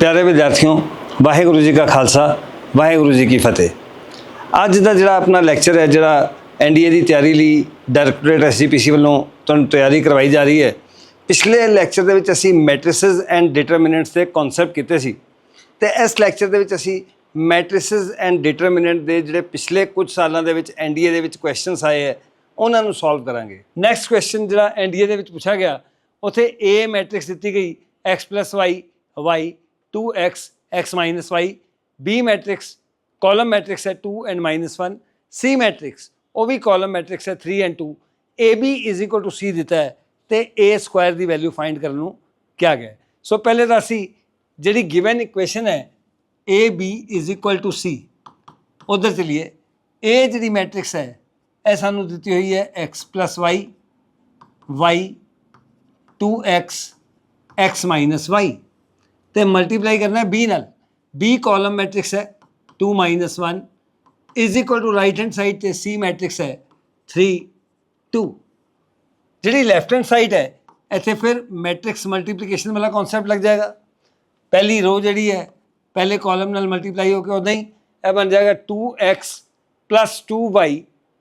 ਪਿਆਰੇ ਵਿਦਿਆਰਥੀਓ, ਵਾਹਿਗੁਰੂ ਜੀ ਕਾ ਖਾਲਸਾ, ਵਾਹਿਗੁਰੂ ਜੀ ਕੀ ਫਤਿਹ। ਅੱਜ ਦਾ ਜਿਹੜਾ ਆਪਣਾ ਲੈਕਚਰ ਹੈ, ਜਿਹੜਾ ਐਨਡੀਏ ਦੀ ਤਿਆਰੀ ਲਈ ਡਾਇਰੈਕਟੋਰੇਟ ਐਸਜੀਪੀਸੀ ਵੱਲੋਂ ਤੁਹਾਨੂੰ ਤਿਆਰੀ ਕਰਵਾਈ ਜਾ ਰਹੀ ਹੈ, ਪਿਛਲੇ ਲੈਕਚਰ ਦੇ ਵਿੱਚ ਅਸੀਂ ਮੈਟ੍ਰਿਸਸ ਐਂਡ ਡਿਟਰਮੀਨੈਂਟਸ ਦੇ ਕਨਸੈਪਟ ਕੀਤੇ ਸੀ। ਤੇ ਇਸ ਲੈਕਚਰ ਦੇ ਵਿੱਚ ਅਸੀਂ ਮੈਟ੍ਰਿਸਸ ਐਂਡ ਡਿਟਰਮੀਨੈਂਟ ਦੇ ਜਿਹੜੇ ਪਿਛਲੇ ਕੁਝ ਸਾਲਾਂ ਦੇ ਵਿੱਚ ਐਨਡੀਏ ਦੇ ਵਿੱਚ ਕੁਐਸਚਨਸ ਆਏ ਹੈ, ਉਹਨਾਂ ਨੂੰ ਸੋਲਵ ਕਰਾਂਗੇ। ਨੈਕਸਟ ਕੁਐਸਚਨ ਜਿਹੜਾ ਐਨਡੀਏ ਦੇ ਵਿੱਚ ਪੁੱਛਿਆ ਗਿਆ, ਉਥੇ A ਮੈਟ੍ਰਿਕਸ ਦਿੱਤੀ ਗਈ, x y y 2x x y, B matrix column matrix ਹੈ 2 ਐਂਡ -1 C ਮੈਟ੍ਰਿਕਸ ਉਹ ਵੀ ਕਾਲਮ ਮੈਟ੍ਰਿਕਸ ਹੈ 3 ਐਂਡ 2 AB C ਦਿੱਤਾ ਹੈ, ਤੇ A ਸਕੁਆਇਰ ਦੀ ਵੈਲਿਊ ਫਾਈਂਡ ਕਰਨ ਨੂੰ ਕਿਹਾ ਗਿਆ ਸੋ ਪਹਿਲੇ ਤਾਂ ਅਸੀਂ ਜਿਹੜੀ ਗਿਵਨ ਇਕੁਏਸ਼ਨ ਹੈ AB C, ਉਧਰ ਚਲਿਏ। A ਜਿਹੜੀ ਮੈਟ੍ਰਿਕਸ ਹੈ, ਇਹ ਸਾਨੂੰ ਦਿੱਤੀ ਹੋਈ ਹੈ x y y 2x x y ਤੇ ਮਲਟੀਪਲਾਈ ਕਰਨਾ ਹੈ b ਨਾਲ b ਕਾਲਮ ਮੈਟ੍ਰਿਕਸ ਹੈ 2 1 is equal to right hand side ਤੇ c ਮੈਟ੍ਰਿਕਸ ਹੈ 3 2 ਜਿਹੜੀ ਲੈਫਟ ਹੈਂਡ ਸਾਈਡ ਹੈ ਇੱਥੇ ਫਿਰ ਮੈਟ੍ਰਿਕਸ ਮਲਟੀਪਲੀਕੇਸ਼ਨ ਵਾਲਾ ਕਨਸੈਪਟ ਲੱਗ ਜਾਏਗਾ ਪਹਿਲੀ ਰੋ ਜਿਹੜੀ ਹੈ ਪਹਿਲੇ ਕਾਲਮ ਨਾਲ ਮਲਟੀਪਲਾਈ ਹੋ ਕੇ ਉਦਾਂ ਹੀ ਇਹ ਬਣ ਜਾਏਗਾ 2x 2y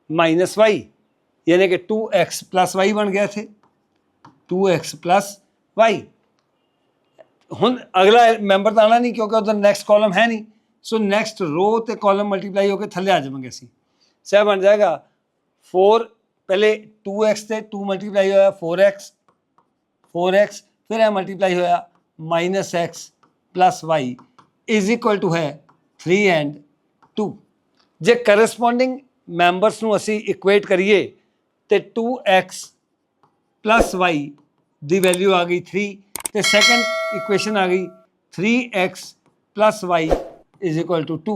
y ਯਾਨੀ ਕਿ 2x y ਬਣ ਗਿਆ ਇੱਥੇ 2x y. ਹੁਣ ਅਗਲਾ ਮੈਂਬਰ ਤਾਂ ਆਣਾ ਨਹੀਂ ਕਿਉਂਕਿ ਉਹਦਾ ਨੈਕਸਟ ਕਾਲਮ ਹੈ ਨਹੀਂ। ਸੋ ਨੈਕਸਟ ਰੋ ਤੇ ਕਾਲਮ ਮਲਟੀਪਲਾਈ ਹੋ ਕੇ ਥੱਲੇ ਆ ਜਾਵਾਂਗੇ ਅਸੀਂ। ਸੋ ਬਣ ਜਾਏਗਾ। 4 ਪਹਿਲੇ 2x ਤੇ 2 ਮਲਟੀਪਲਾਈ ਹੋਇਆ 4x 4x ਫਿਰ ਇਹ ਮਲਟੀਪਲਾਈ ਹੋਇਆ -x y is equal to ਹੈ 3 ਐਂਡ 2 ਜੇ ਕਰਸਪੋਂਡਿੰਗ ਮੈਂਬਰਸ ਨੂੰ ਅਸੀਂ ਇਕੁਏਟ ਕਰੀਏ, ਤੇ 2x y ਦੀ ਵੈਲਿਊ ਆ ਗਈ 3 ਤੇ ਸੈਕੰਡ ਇਕੁਏਸ਼ਨ ਆ ਗਈ 3x y is equal to 2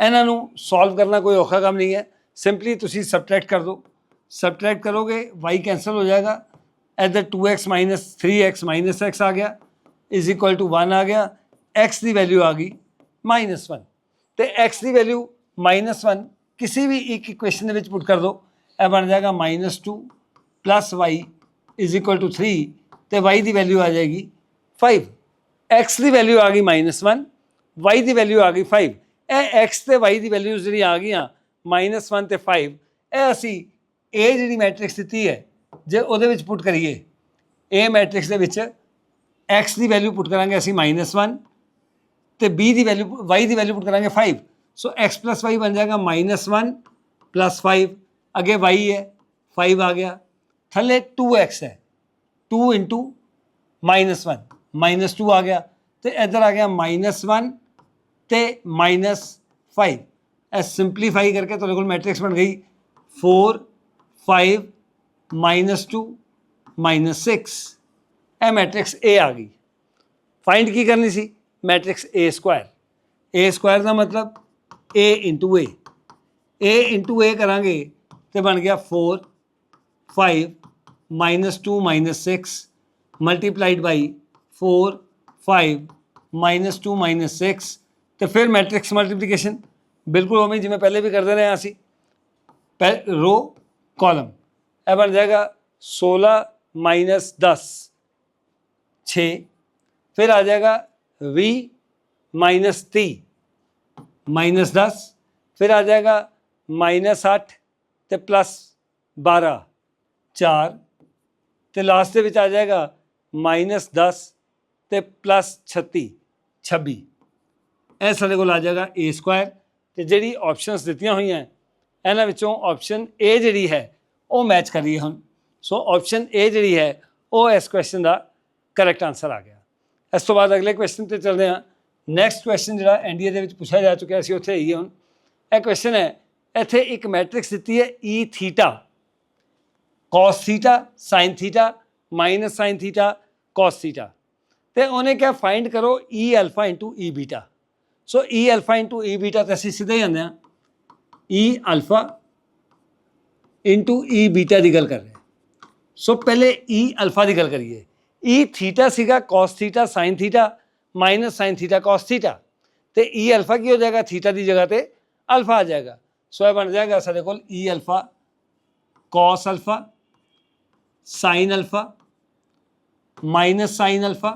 ਇਹਨਾਂ ਨੂੰ ਸੋਲਵ ਕਰਨਾ ਕੋਈ ਔਖਾ ਕੰਮ ਨਹੀਂ ਹੈ। ਸਿੰਪਲੀ ਤੁਸੀਂ ਸਬਟ੍ਰੈਕਟ ਕਰ ਦਿਓ। ਸਬਟ੍ਰੈਕਟ ਕਰੋਗੇ, y ਕੈਨਸਲ ਹੋ ਜਾਏਗਾ। ਇੱਧਰ 2x 3x x ਆ ਗਿਆ। ਇਜ਼ ਇਕੁਅਲ ਟੂ 1 ਆ ਗਿਆ। X ਦੀ ਵੈਲਿਊ ਆ ਗਈ -1 ਤੇ x ਦੀ ਵੈਲਿਊ -1 ਕਿਸੇ ਵੀ ਇੱਕ ਇਕੁਏਸ਼ਨ ਦੇ ਵਿੱਚ ਪੁੱਟ ਕਰ ਦਿਓ। ਇਹ ਬਣ ਜਾਏਗਾ -2 y ਇਜ਼ equal ਟੂ 3 ਤੇ y ਦੀ ਵੈਲਿਊ ਆ ਜਾਏਗੀ 5 x ਦੀ ਵੈਲਿਊ ਆ ਗਈ -1 y ਦੀ ਵੈਲਿਊ ਆ ਗਈ 5 ਇਹ x ਤੇ y ਦੀ ਵੈਲਿਊ ਜਿਹੜੀ ਆ ਗਈਆਂ -1 ਤੇ 5 ਇਹ ਅਸੀਂ a ਜਿਹੜੀ ਮੈਟ੍ਰਿਕਸ ਦਿੱਤੀ ਹੈ ਜੇ ਉਹਦੇ ਵਿੱਚ ਪੁੱਟ ਕਰੀਏ a ਮੈਟ੍ਰਿਕਸ ਦੇ ਵਿੱਚ x ਦੀ ਵੈਲਿਊ ਪੁੱਟ ਕਰਾਂਗੇ ਅਸੀਂ -1 ਤੇ b ਦੀ ਵੈਲਿਊ y ਦੀ ਵੈਲਿਊ ਪੁੱਟ ਕਰਾਂਗੇ 5 ਸੋ x y ਬਣ ਜਾਏਗਾ -1 5 ਅੱਗੇ y ਹੈ 5 ਆ ਗਿਆ ਥੱਲੇ 2x ਹੈ 2 -1 -2 ਆ ਗਿਆ ਤੇ ਇੱਧਰ ਆ ਗਿਆ -1 ਤੇ -5 ਇਹ ਸਿੰਪਲੀਫਾਈ ਕਰਕੇ ਤੁਹਾਡੇ ਕੋਲ ਮੈਟ੍ਰਿਕਸ ਬਣ ਗਈ 4 5 -2 -6 ਇਹ ਮੈਟ੍ਰਿਕਸ A ਆ ਗਈ ਫਾਈਂਡ ਕੀ ਕਰਨੀ ਸੀ matrix A square A square ਦਾ ਮਤਲਬ A A A A ਕਰਾਂਗੇ ਤੇ ਬਣ ਗਿਆ 4 5 -2 -6 ਮਲਟੀਪਲਾਈਡ ਬਾਈ 4 5 -2 -6 ਤੇ ਫਿਰ ਮੈਟ੍ਰਿਕਸ ਮਲਟੀਪਲੀਕੇਸ਼ਨ ਬਿਲਕੁਲ ਉਵੇਂ ਜਿਵੇਂ ਪਹਿਲੇ ਵੀ ਕਰਦੇ ਰਹੇ ਹਾਂ ਅਸੀਂ ਰੋ ਕਾਲਮ ਇਹ ਬਣ ਜਾਏਗਾ 16 10 6 ਫਿਰ ਆ ਜਾਏਗਾ 20 30 10 ਫਿਰ ਆ ਜਾਏਗਾ 8 ਤੇ ਪਲੱਸ 12 4 ਤੇ ਲਾਸਟ ਦੇ ਵਿੱਚ ਆ ਜਾਏਗਾ -10 ਤੇ ਪਲੱਸ 36 26 ਇਹ ਸਾਡੇ ਕੋਲ ਆ ਜਾਏਗਾ a ਸਕੁਆਇਰ ਤੇ ਜਿਹੜੀ ਆਪਸ਼ਨਸ ਦਿੱਤੀਆਂ ਹੋਈਆਂ, ਇਹਨਾਂ ਵਿੱਚੋਂ ਆਪਸ਼ਨ a ਜਿਹੜੀ ਹੈ, ਉਹ ਮੈਚ ਕਰ ਰਹੀ ਹੁਣ ਸੋ ਆਪਸ਼ਨ a ਜਿਹੜੀ ਹੈ, ਉਹ ਇਸ ਕੁਐਸਚਨ ਦਾ ਕਰੈਕਟ ਆਨਸਰ ਆ ਗਿਆ। ਇਸ ਤੋਂ ਬਾਅਦ ਅਗਲੇ ਕੁਐਸਚਨ ਤੇ ਚੱਲਦੇ ਹਾਂ। ਨੈਕਸਟ ਕੁਐਸਚਨ ਜਿਹੜਾ ਐਨਡੀਏ ਦੇ ਵਿੱਚ ਪੁੱਛਿਆ ਜਾ ਚੁੱਕਿਆ ਸੀ, ਉੱਥੇ ਹੀ ਹੁਣ। ਇਹ ਕੁਐਸਚਨ ਹੈ, ਇੱਥੇ ਇੱਕ ਮੈਟ੍ਰਿਕਸ ਦਿੱਤੀ ਹੈ e theta cos theta sin theta minus sin theta cos theta ਤੇ ਉਹਨੇ ਕਿਹਾ ਫਾਈਂਡ ਕਰੋ e alpha e beta so e alpha e beta ਤੇ ਅਸੀਂ ਸਿੱਧੇ ਜਾਂਦੇ ਹਾਂ। E ਅਲਫਾ e ਬੀਟਾ ਦੀ ਗੱਲ ਕਰ ਰਹੇ ਸੋ ਪਹਿਲੇ e ਅਲਫਾ ਦੀ ਗੱਲ ਕਰੀਏ। E ਥੀਟਾ ਸੀਗਾ, cos theta sin theta minus sin theta cos theta ਤੇ e ਅਲਫਾ ਕੀ ਹੋ ਜਾਏਗਾ? ਥੀਟਾ ਦੀ ਜਗ੍ਹਾ ਤੇ ਅਲਫਾ ਆ ਜਾਏਗਾ। ਸੋ ਇਹ ਬਣ ਜਾਏਗਾ ਸਾਡੇ ਕੋਲ e alpha cos alpha sin alpha minus sin alpha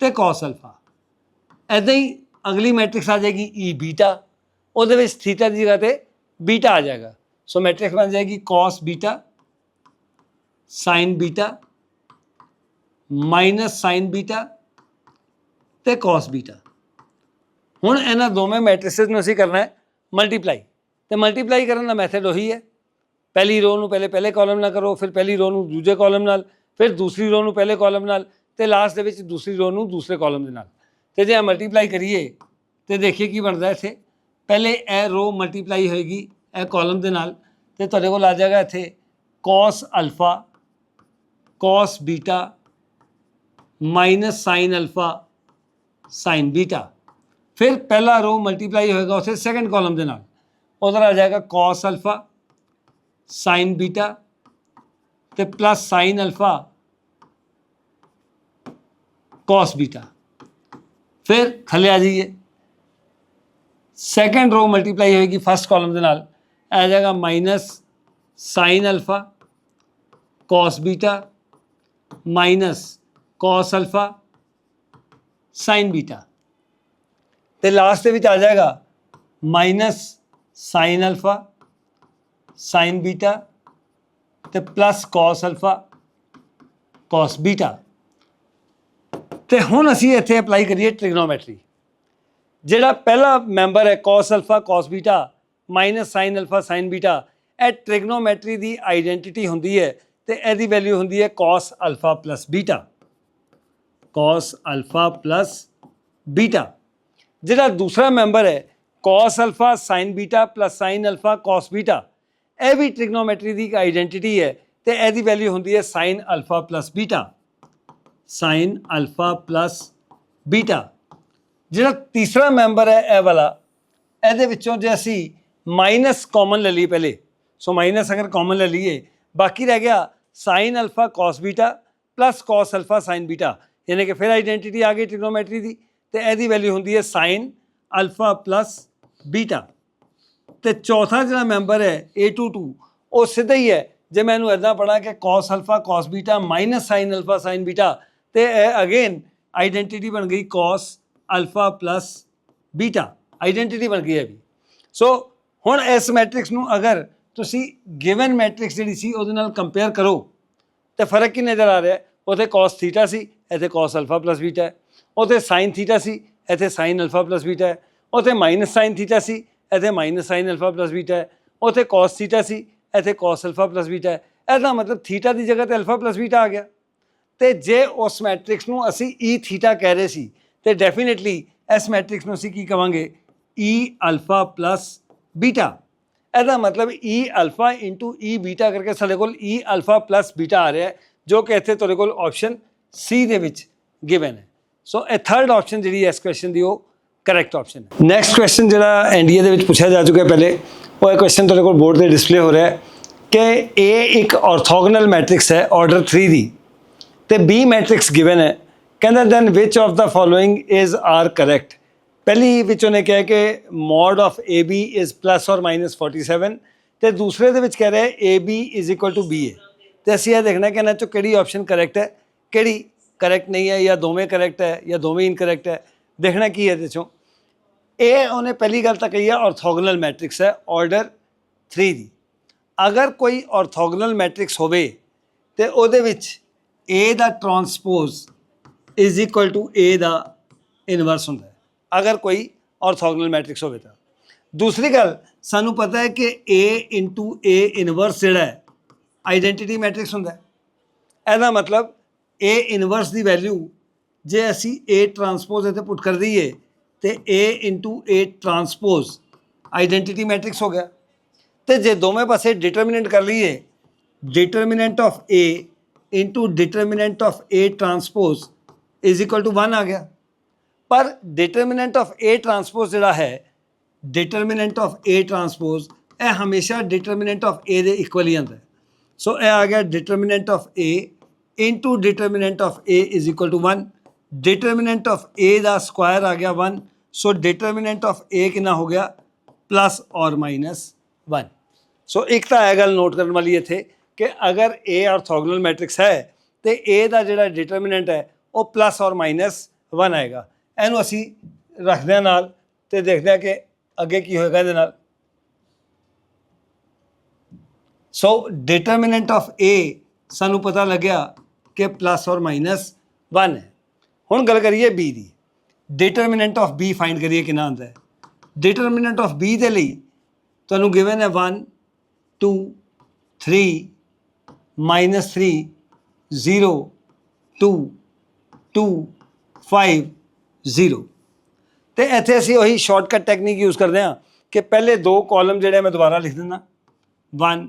ਤੇ cos ਅਲਫਾ ਐਦਾਂ ਹੀ ਅਗਲੀ ਮੈਟ੍ਰਿਕਸ ਆ ਜਾਏਗੀ e ਈ ਬੀਟਾ ਉਹਦੇ ਵਿੱਚ ਥੀਟਾ ਦੀ ਜਗ੍ਹਾ ਤੇ ਬੀਟਾ ਆ ਜਾਏਗਾ। ਸੋ ਮੈਟ੍ਰਿਕਸ ਬਣ ਜਾਏਗੀ cos beta sin beta minus sin beta ਤੇ cos ਬੀਟਾ ਹੁਣ ਇਹਨਾਂ ਦੋਵੇਂ ਮੈਟ੍ਰਿਸਸ ਨੂੰ ਅਸੀਂ ਕਰਨਾ ਹੈ ਮਲਟੀਪਲਾਈ ਤੇ ਮਲਟੀਪਲਾਈ ਕਰਨ ਦਾ ਮੈਥਡ ਉਹੀ ਹੈ। ਪਹਿਲੀ ਰੋ ਨੂੰ ਪਹਿਲੇ ਪਹਿਲੇ ਕਾਲਮ ਨਾਲ ਕਰੋ, ਫਿਰ ਪਹਿਲੀ ਰੋ ਨੂੰ ਦੂਜੇ ਕਾਲਮ ਨਾਲ, ਫਿਰ ਦੂਸਰੀ ਰੋ ਨੂੰ ਪਹਿਲੇ ਕਾਲਮ ਨਾਲ ਤੇ ਲਾਸਟ ਦੇ ਵਿੱਚ ਦੂਸਰੀ ਰੋ ਨੂੰ ਦੂਸਰੇ ਕਾਲਮ ਦੇ ਨਾਲ। ਤੇ ਜੇ ਮਲਟੀਪਲਾਈ ਕਰੀਏ, ਤੇ ਦੇਖੀਏ ਕੀ ਬਣਦਾ ਇੱਥੇ। ਪਹਿਲੇ ਇਹ ਰੋ ਮਲਟੀਪਲਾਈ ਹੋਏਗੀ ਇਹ ਕਾਲਮ ਦੇ ਨਾਲ, ਤੇ ਤੁਹਾਡੇ ਕੋਲ ਆ ਜਾਏਗਾ ਇੱਥੇ cos alpha cos beta minus sin alpha sin beta ਫਿਰ ਪਹਿਲਾ ਰੋ ਮਲਟੀਪਲਾਈ ਹੋਏਗਾ ਉਸੇ ਸੈਕੰਡ ਕਾਲਮ ਦੇ ਨਾਲ। ਉਧਰ ਆ ਜਾਏਗਾ cos ਅਲਫਾ sin ਬੀਟਾ ਤੇ plus sin alpha cos beta ਫਿਰ ਥੱਲੇ ਆ ਜਾਈਏ ਸੈਕੰਡ ਰੋ ਮਲਟੀਪਲਾਈ ਹੋਏਗੀ ਫਸਟ ਕਾਲਮ ਦੇ ਨਾਲ ਆ ਜਾਏਗਾ minus sin alpha cos beta minus cos alpha sin beta ਤੇ ਲਾਸਟ ਦੇ ਵਿੱਚ ਆ ਜਾਏਗਾ minus sin alpha sin beta ਤੇ plus cos alpha cos beta ਤੇ ਹੁਣ ਅਸੀਂ ਇੱਥੇ ਅਪਲਾਈ ਕਰੀਏ ਟ੍ਰਿਗਨੋਮੈਟਰੀ ਜਿਹੜਾ ਪਹਿਲਾ ਮੈਂਬਰ ਹੈ cos alpha cos beta minus sin alpha sin beta ਇਹ ਟ੍ਰਿਗਨੋਮੈਟਰੀ ਦੀ ਆਈਡੈਂਟੀਟੀ ਹੁੰਦੀ ਹੈ ਤੇ ਇਹਦੀ ਵੈਲਿਊ ਹੁੰਦੀ ਹੈ cos alpha plus beta cos alpha plus beta ਜਿਹੜਾ ਦੂਸਰਾ ਮੈਂਬਰ ਹੈ cos alpha sin beta plus sin alpha cos beta ਇਹ ਵੀ ਟ੍ਰਿਗਨੋਮੈਟਰੀ ਦੀ ਇੱਕ ਆਈਡੈਂਟੀਟੀ ਹੈ ਤੇ ਇਹਦੀ ਵੈਲਿਊ ਹੁੰਦੀ ਹੈ sin alpha plus beta sin alpha plus beta ਜਿਹੜਾ ਤੀਸਰਾ ਮੈਂਬਰ ਹੈ ਇਹ ਵਾਲਾ, ਇਹਦੇ ਵਿੱਚੋਂ ਜੇ ਅਸੀਂ ਮਾਈਨਸ ਕਾਮਨ ਲੈ ਲਈਏ ਪਹਿਲੇ। ਸੋ ਮਾਈਨਸ ਅਗਰ ਕਾਮਨ ਲੈ ਲਈਏ, ਬਾਕੀ ਰਹਿ ਗਿਆ sin alpha cos beta cos alpha sin beta ਯਾਨੀ ਕਿ ਫਿਰ ਆਈਡੈਂਟੀਟੀ ਆ ਗਈ ਟ੍ਰਿਗਨੋਮੈਟਰੀ ਦੀ, ਤੇ ਇਹਦੀ ਵੈਲਿਊ ਹੁੰਦੀ ਹੈ sin ਅਲਫਾ ਪਲੱਸ ਬੀਟਾ ਤੇ ਚੌਥਾ ਜਿਹੜਾ ਮੈਂਬਰ ਹੈ A22 ਉਹ ਸਿੱਧਾ ਹੀ ਹੈ। ਜੇ ਮੈਂ ਇਹਨੂੰ ਇਦਾਂ ਪੜਾਂ ਕਿ cos alpha cos beta minus sin alpha sin beta ਤੇ ਇਹ ਅਗੇਨ ਆਈਡੈਂਟੀਟੀ ਬਣ ਗਈ cos alpha plus beta identity ਬਣ ਗਈ ਹੈ ਵੀ। ਸੋ ਹੁਣ ਇਸ ਮੈਟ੍ਰਿਕਸ ਨੂੰ ਅਗਰ ਤੁਸੀਂ ਗਿਵਨ ਮੈਟ੍ਰਿਕਸ ਜਿਹੜੀ ਸੀ ਉਹਦੇ ਨਾਲ ਕੰਪੇਅਰ ਕਰੋ, ਤੇ ਫ਼ਰਕ ਕੀ ਨਜ਼ਰ ਆ ਰਿਹਾ? ਹੈ ਉਥੇ cos ਥੀਟਾ ਸੀ ਇੱਥੇ cos ਅਲਫਾ ਪਲੱਸ ਬੀਟਾ ਹੈ ਉਥੇ sin ਥੀਟਾ ਸੀ ਇੱਥੇ sin ਅਲਫਾ ਪਲੱਸ ਬੀਟਾ ਹੈ ਉਥੇ ਮਾਈਨਸ sin ਥੀਟਾ ਸੀ ਇੱਥੇ minus sin alpha plus beta ਹੈ ਉਥੇ cos ਥੀਟਾ ਸੀ ਇੱਥੇ cos ਅਲਫਾ ਪਲੱਸ ਬੀਟਾ ਹੈ ਇਹਦਾ ਮਤਲਬ ਥੀਟਾ ਦੀ ਜਗ੍ਹਾ ਤੇ ਅਲਫਾ ਪਲੱਸ ਬੀਟਾ ਆ ਗਿਆ। ਤੇ ਜੇ ਉਸ ਮੈਟ੍ਰਿਕਸ ਨੂੰ ਅਸੀਂ e ਥੀਟਾ ਕਹਿ ਰਹੇ ਸੀ, ਤੇ ਡੈਫੀਨਿਟਲੀ ਇਸ ਮੈਟ੍ਰਿਕਸ ਨੂੰ ਅਸੀਂ ਕੀ ਕਵਾਂਗੇ? E ਅਲਫਾ ਪਲੱਸ ਬੀਟਾ ਇਹਦਾ ਮਤਲਬ e ਅਲਫਾ e ਬੀਟਾ ਕਰਕੇ ਸਾਡੇ ਕੋਲ e ਅਲਫਾ ਪਲੱਸ ਬੀਟਾ ਆ ਰਿਹਾ ਹੈ, ਜੋ ਕਿ ਇੱਥੇ ਤੁਹਾਡੇ ਕੋਲ ਆਪਸ਼ਨ C ਦੇ ਵਿੱਚ ਗਿਵਨ ਹੈ। ਸੋ ਇਹ ਥਰਡ ਆਪਸ਼ਨ ਜਿਹੜੀ ਹੈ ਇਸ ਕੁਐਸਚਨ ਦੀ ਉਹ ਕਰੈਕਟ ਆਪਸ਼ਨ ਹੈ। ਨੈਕਸਟ ਕੁਐਸਚਨ ਜਿਹੜਾ ਐਨਡੀਏ ਦੇ ਵਿੱਚ ਪੁੱਛਿਆ ਜਾ ਚੁੱਕਾ ਹੈ ਪਹਿਲੇ, ਉਹ ਇਹ ਕੁਐਸਚਨ ਤੁਹਾਡੇ ਕੋਲ ਬੋਰਡ ਤੇ ਡਿਸਪਲੇ ਹੋ ਰਿਹਾ ਹੈ ਕਿ A ਇੱਕ ਆਰਥੋਗੋਨਲ ਮੈਟ੍ਰਿਕਸ ਹੈ ਆਰਡਰ 3 ਦੀ। ਤੇ B ਮੈਟ੍ਰਿਕਸ ਗਿਵਨ ਹੈ। ਕਹਿੰਦਾ then which of the following is are correct ਪਹਿਲੀ ਵਿੱਚ ਉਹਨੇ ਕਿਹਾ ਕਿ mode of AB is plus or minus 47 ਤੇ ਦੂਸਰੇ ਦੇ ਵਿੱਚ ਕਹਿ ਰਿਹਾ ਹੈ AB is equal to BA ਤੇ ਅਸੀਂ ਇਹ ਦੇਖਣਾ ਕਿ ਇਹਨਾਂ ਚੋਂ ਕਿਹੜੀ ਆਪਸ਼ਨ ਕਰੈਕਟ ਹੈ, ਕਿਹੜੀ ਕਰੈਕਟ ਨਹੀਂ ਹੈ, ਜਾਂ ਦੋਵੇਂ ਕਰੈਕਟ ਹੈ, ਜਾਂ ਦੋਵੇਂ ਇਨਕਰੈਕਟ ਹੈ। ਦੇਖਣਾ ਕੀ ਹੈ ਇਹਦੇ ਚੋਂ। ਇਹ ਉਹਨੇ ਪਹਿਲੀ ਗੱਲ ਤਾਂ ਕਹੀ ਹੈ ਆਰਥੋਗੋਨਲ ਮੈਟ੍ਰਿਕਸ ਹੈ ਆਰਡਰ 3 ਦੀ। ਅਗਰ ਕੋਈ ਆਰਥੋਗੋਨਲ ਮੈਟ੍ਰਿਕਸ ਹੋਵੇ, ਤੇ ਉਹਦੇ ਵਿੱਚ A the transpose is equal to A ਦਾ ਇਨਵਰਸ ਹੁੰਦਾ ਹੈ। ਅਗਰ ਕੋਈ ਆਰਥੋਗੋਨਲ ਮੈਟ੍ਰਿਕਸ ਹੋਵੇ ਤਾਂ। ਦੂਸਰੀ ਗੱਲ, ਸਾਨੂੰ ਪਤਾ ਹੈ ਕਿ A A ਇਨਵਰਸ ਜਿਹੜਾ ਹੈ ਆਈਡੈਂਟੀਟੀ ਮੈਟ੍ਰਿਕਸ ਹੁੰਦਾ ਹੈ। ਇਹਦਾ ਮਤਲਬ A ਇਨਵਰਸ ਦੀ ਵੈਲਿਊ ਜੇ ਅਸੀਂ A ਟਰਾਂਸਪੋਜ਼ ਇੱਥੇ ਪੁੱਟ ਕਰ ਦਈਏ, ਤੇ A A transpose identity matrix ਹੋ ਗਿਆ। ਤੇ ਜੇ ਦੋਵੇਂ ਪਾਸੇ ਡਿਟਰਮੀਨੈਂਟ ਕਰ ਲਈਏ determinant of A into determinant of A transpose is equal to 1 ਆ ਗਿਆ ਪਰ ਡਿਟਰਮੀਨੈਂਟ ਆਫ A ਟਰਾਂਸਪੋਜ਼ ਜਿਹੜਾ ਹੈ ਡਿਟਰਮੀਨੈਂਟ ਆਫ A ਟਰਾਂਸਪੋਜ਼ ਇਹ ਹਮੇਸ਼ਾ ਡਿਟਰਮੀਨੈਂਟ ਆਫ A ਦੇ ਇਕੁਅਲ ਹੀ ਹੁੰਦਾ ਹੈ ਸੋ ਇਹ ਆ ਗਿਆ determinant of A into determinant of A is equal to 1 determinant of A ਦਾ ਸਕੁਆਇਰ ਆ ਗਿਆ 1 ਸੋ ਡਿਟਰਮੀਨੈਂਟ ਆਫ A ਕਿੰਨਾ ਹੋ ਗਿਆ ਪਲੱਸ ਔਰ ਮਾਈਨਸ 1 ਸੋ ਇੱਕ ਤਾਂ ਇਹ ਗੱਲ ਨੋਟ ਕਰਨ ਵਾਲੀ ਇੱਥੇ ਕਿ ਅਗਰ A ਆਰਥੋਗੋਨਲ ਮੈਟ੍ਰਿਕਸ ਹੈ ਤੇ A ਦਾ ਜਿਹੜਾ ਡਿਟਰਮੀਨੈਂਟ ਹੈ, ਉਹ ਪਲੱਸ ਔਰ ਮਾਈਨਸ 1 ਆਏਗਾ। ਇਹਨੂੰ ਅਸੀਂ ਰੱਖਦੇ ਹਾਂ ਨਾਲ ਤੇ ਦੇਖਦੇ ਹਾਂ ਕਿ ਅੱਗੇ ਕੀ ਹੋਏਗਾ ਇਹਦੇ ਨਾਲ। ਸੋ ਡਿਟਰਮੀਨੈਂਟ ਆਫ A ਸਾਨੂੰ ਪਤਾ ਲੱਗਿਆ ਕਿ ਪਲੱਸ ਔਰ ਮਾਈਨਸ 1 ਹੈ। ਹੁਣ ਗੱਲ ਕਰੀਏ B ਦੀ। ਡਿਟਰਮੀਨੈਂਟ ਆਫ B ਫਾਈਂਡ ਕਰੀਏ ਕਿੰਨਾ ਆਉਂਦਾ ਹੈ। ਡਿਟਰਮੀਨੈਂਟ ਆਫ B ਦੇ ਲਈ ਤੁਹਾਨੂੰ ਗਿਵਨ ਹੈ 1 2 3 minus 3 0 2 2 5 0 ਤੇ ਇੱਥੇ ਅਸੀਂ ਉਹੀ ਸ਼ਾਰਟਕਟ ਟੈਕਨੀਕ ਯੂਜ਼ ਕਰਦੇ ਹਾਂ ਕਿ ਪਹਿਲੇ ਦੋ ਕਾਲਮ ਜਿਹੜੇ ਮੈਂ ਦੁਬਾਰਾ ਲਿਖ ਦਿੰਦਾ। 1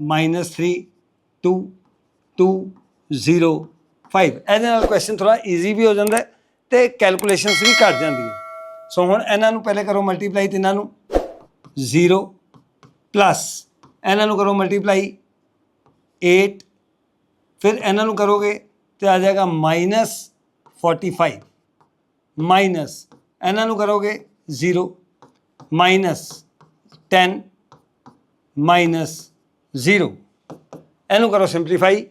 minus 3 2 2 0 5 ਇਹਦੇ ਨਾਲ ਕੁਐਸਚਨ ਥੋੜਾ ਈਜ਼ੀ ਵੀ ਹੋ ਜਾਂਦਾ ਹੈ ਤੇ ਕੈਲਕੂਲੇਸ਼ਨਸ ਵੀ ਘੱਟ ਜਾਂਦੀ ਹੈ ਸੋ ਹੁਣ ਇਹਨਾਂ ਨੂੰ ਪਹਿਲੇ ਕਰੋ ਮਲਟੀਪਲਾਈ ਤਿੰਨਾਂ ਨੂੰ 0 ਪਲੱਸ ਇਹਨਾਂ ਨੂੰ ਕਰੋ ਮਲਟੀਪਲਾਈ 8 ਫਿਰ ਇਹਨਾਂ ਨੂੰ ਕਰੋਗੇ ਤੇ ਆ ਜਾਏਗਾ ਮਾਈਨਸ 45 ਮਾਈਨਸ ਇਹਨਾਂ ਨੂੰ ਕਰੋਗੇ 0 ਮਾਈਨਸ 10 ਮਾਈਨਸ 0 ਇਹਨੂੰ ਕਰੋ ਸਿੰਪਲੀਫਾਈ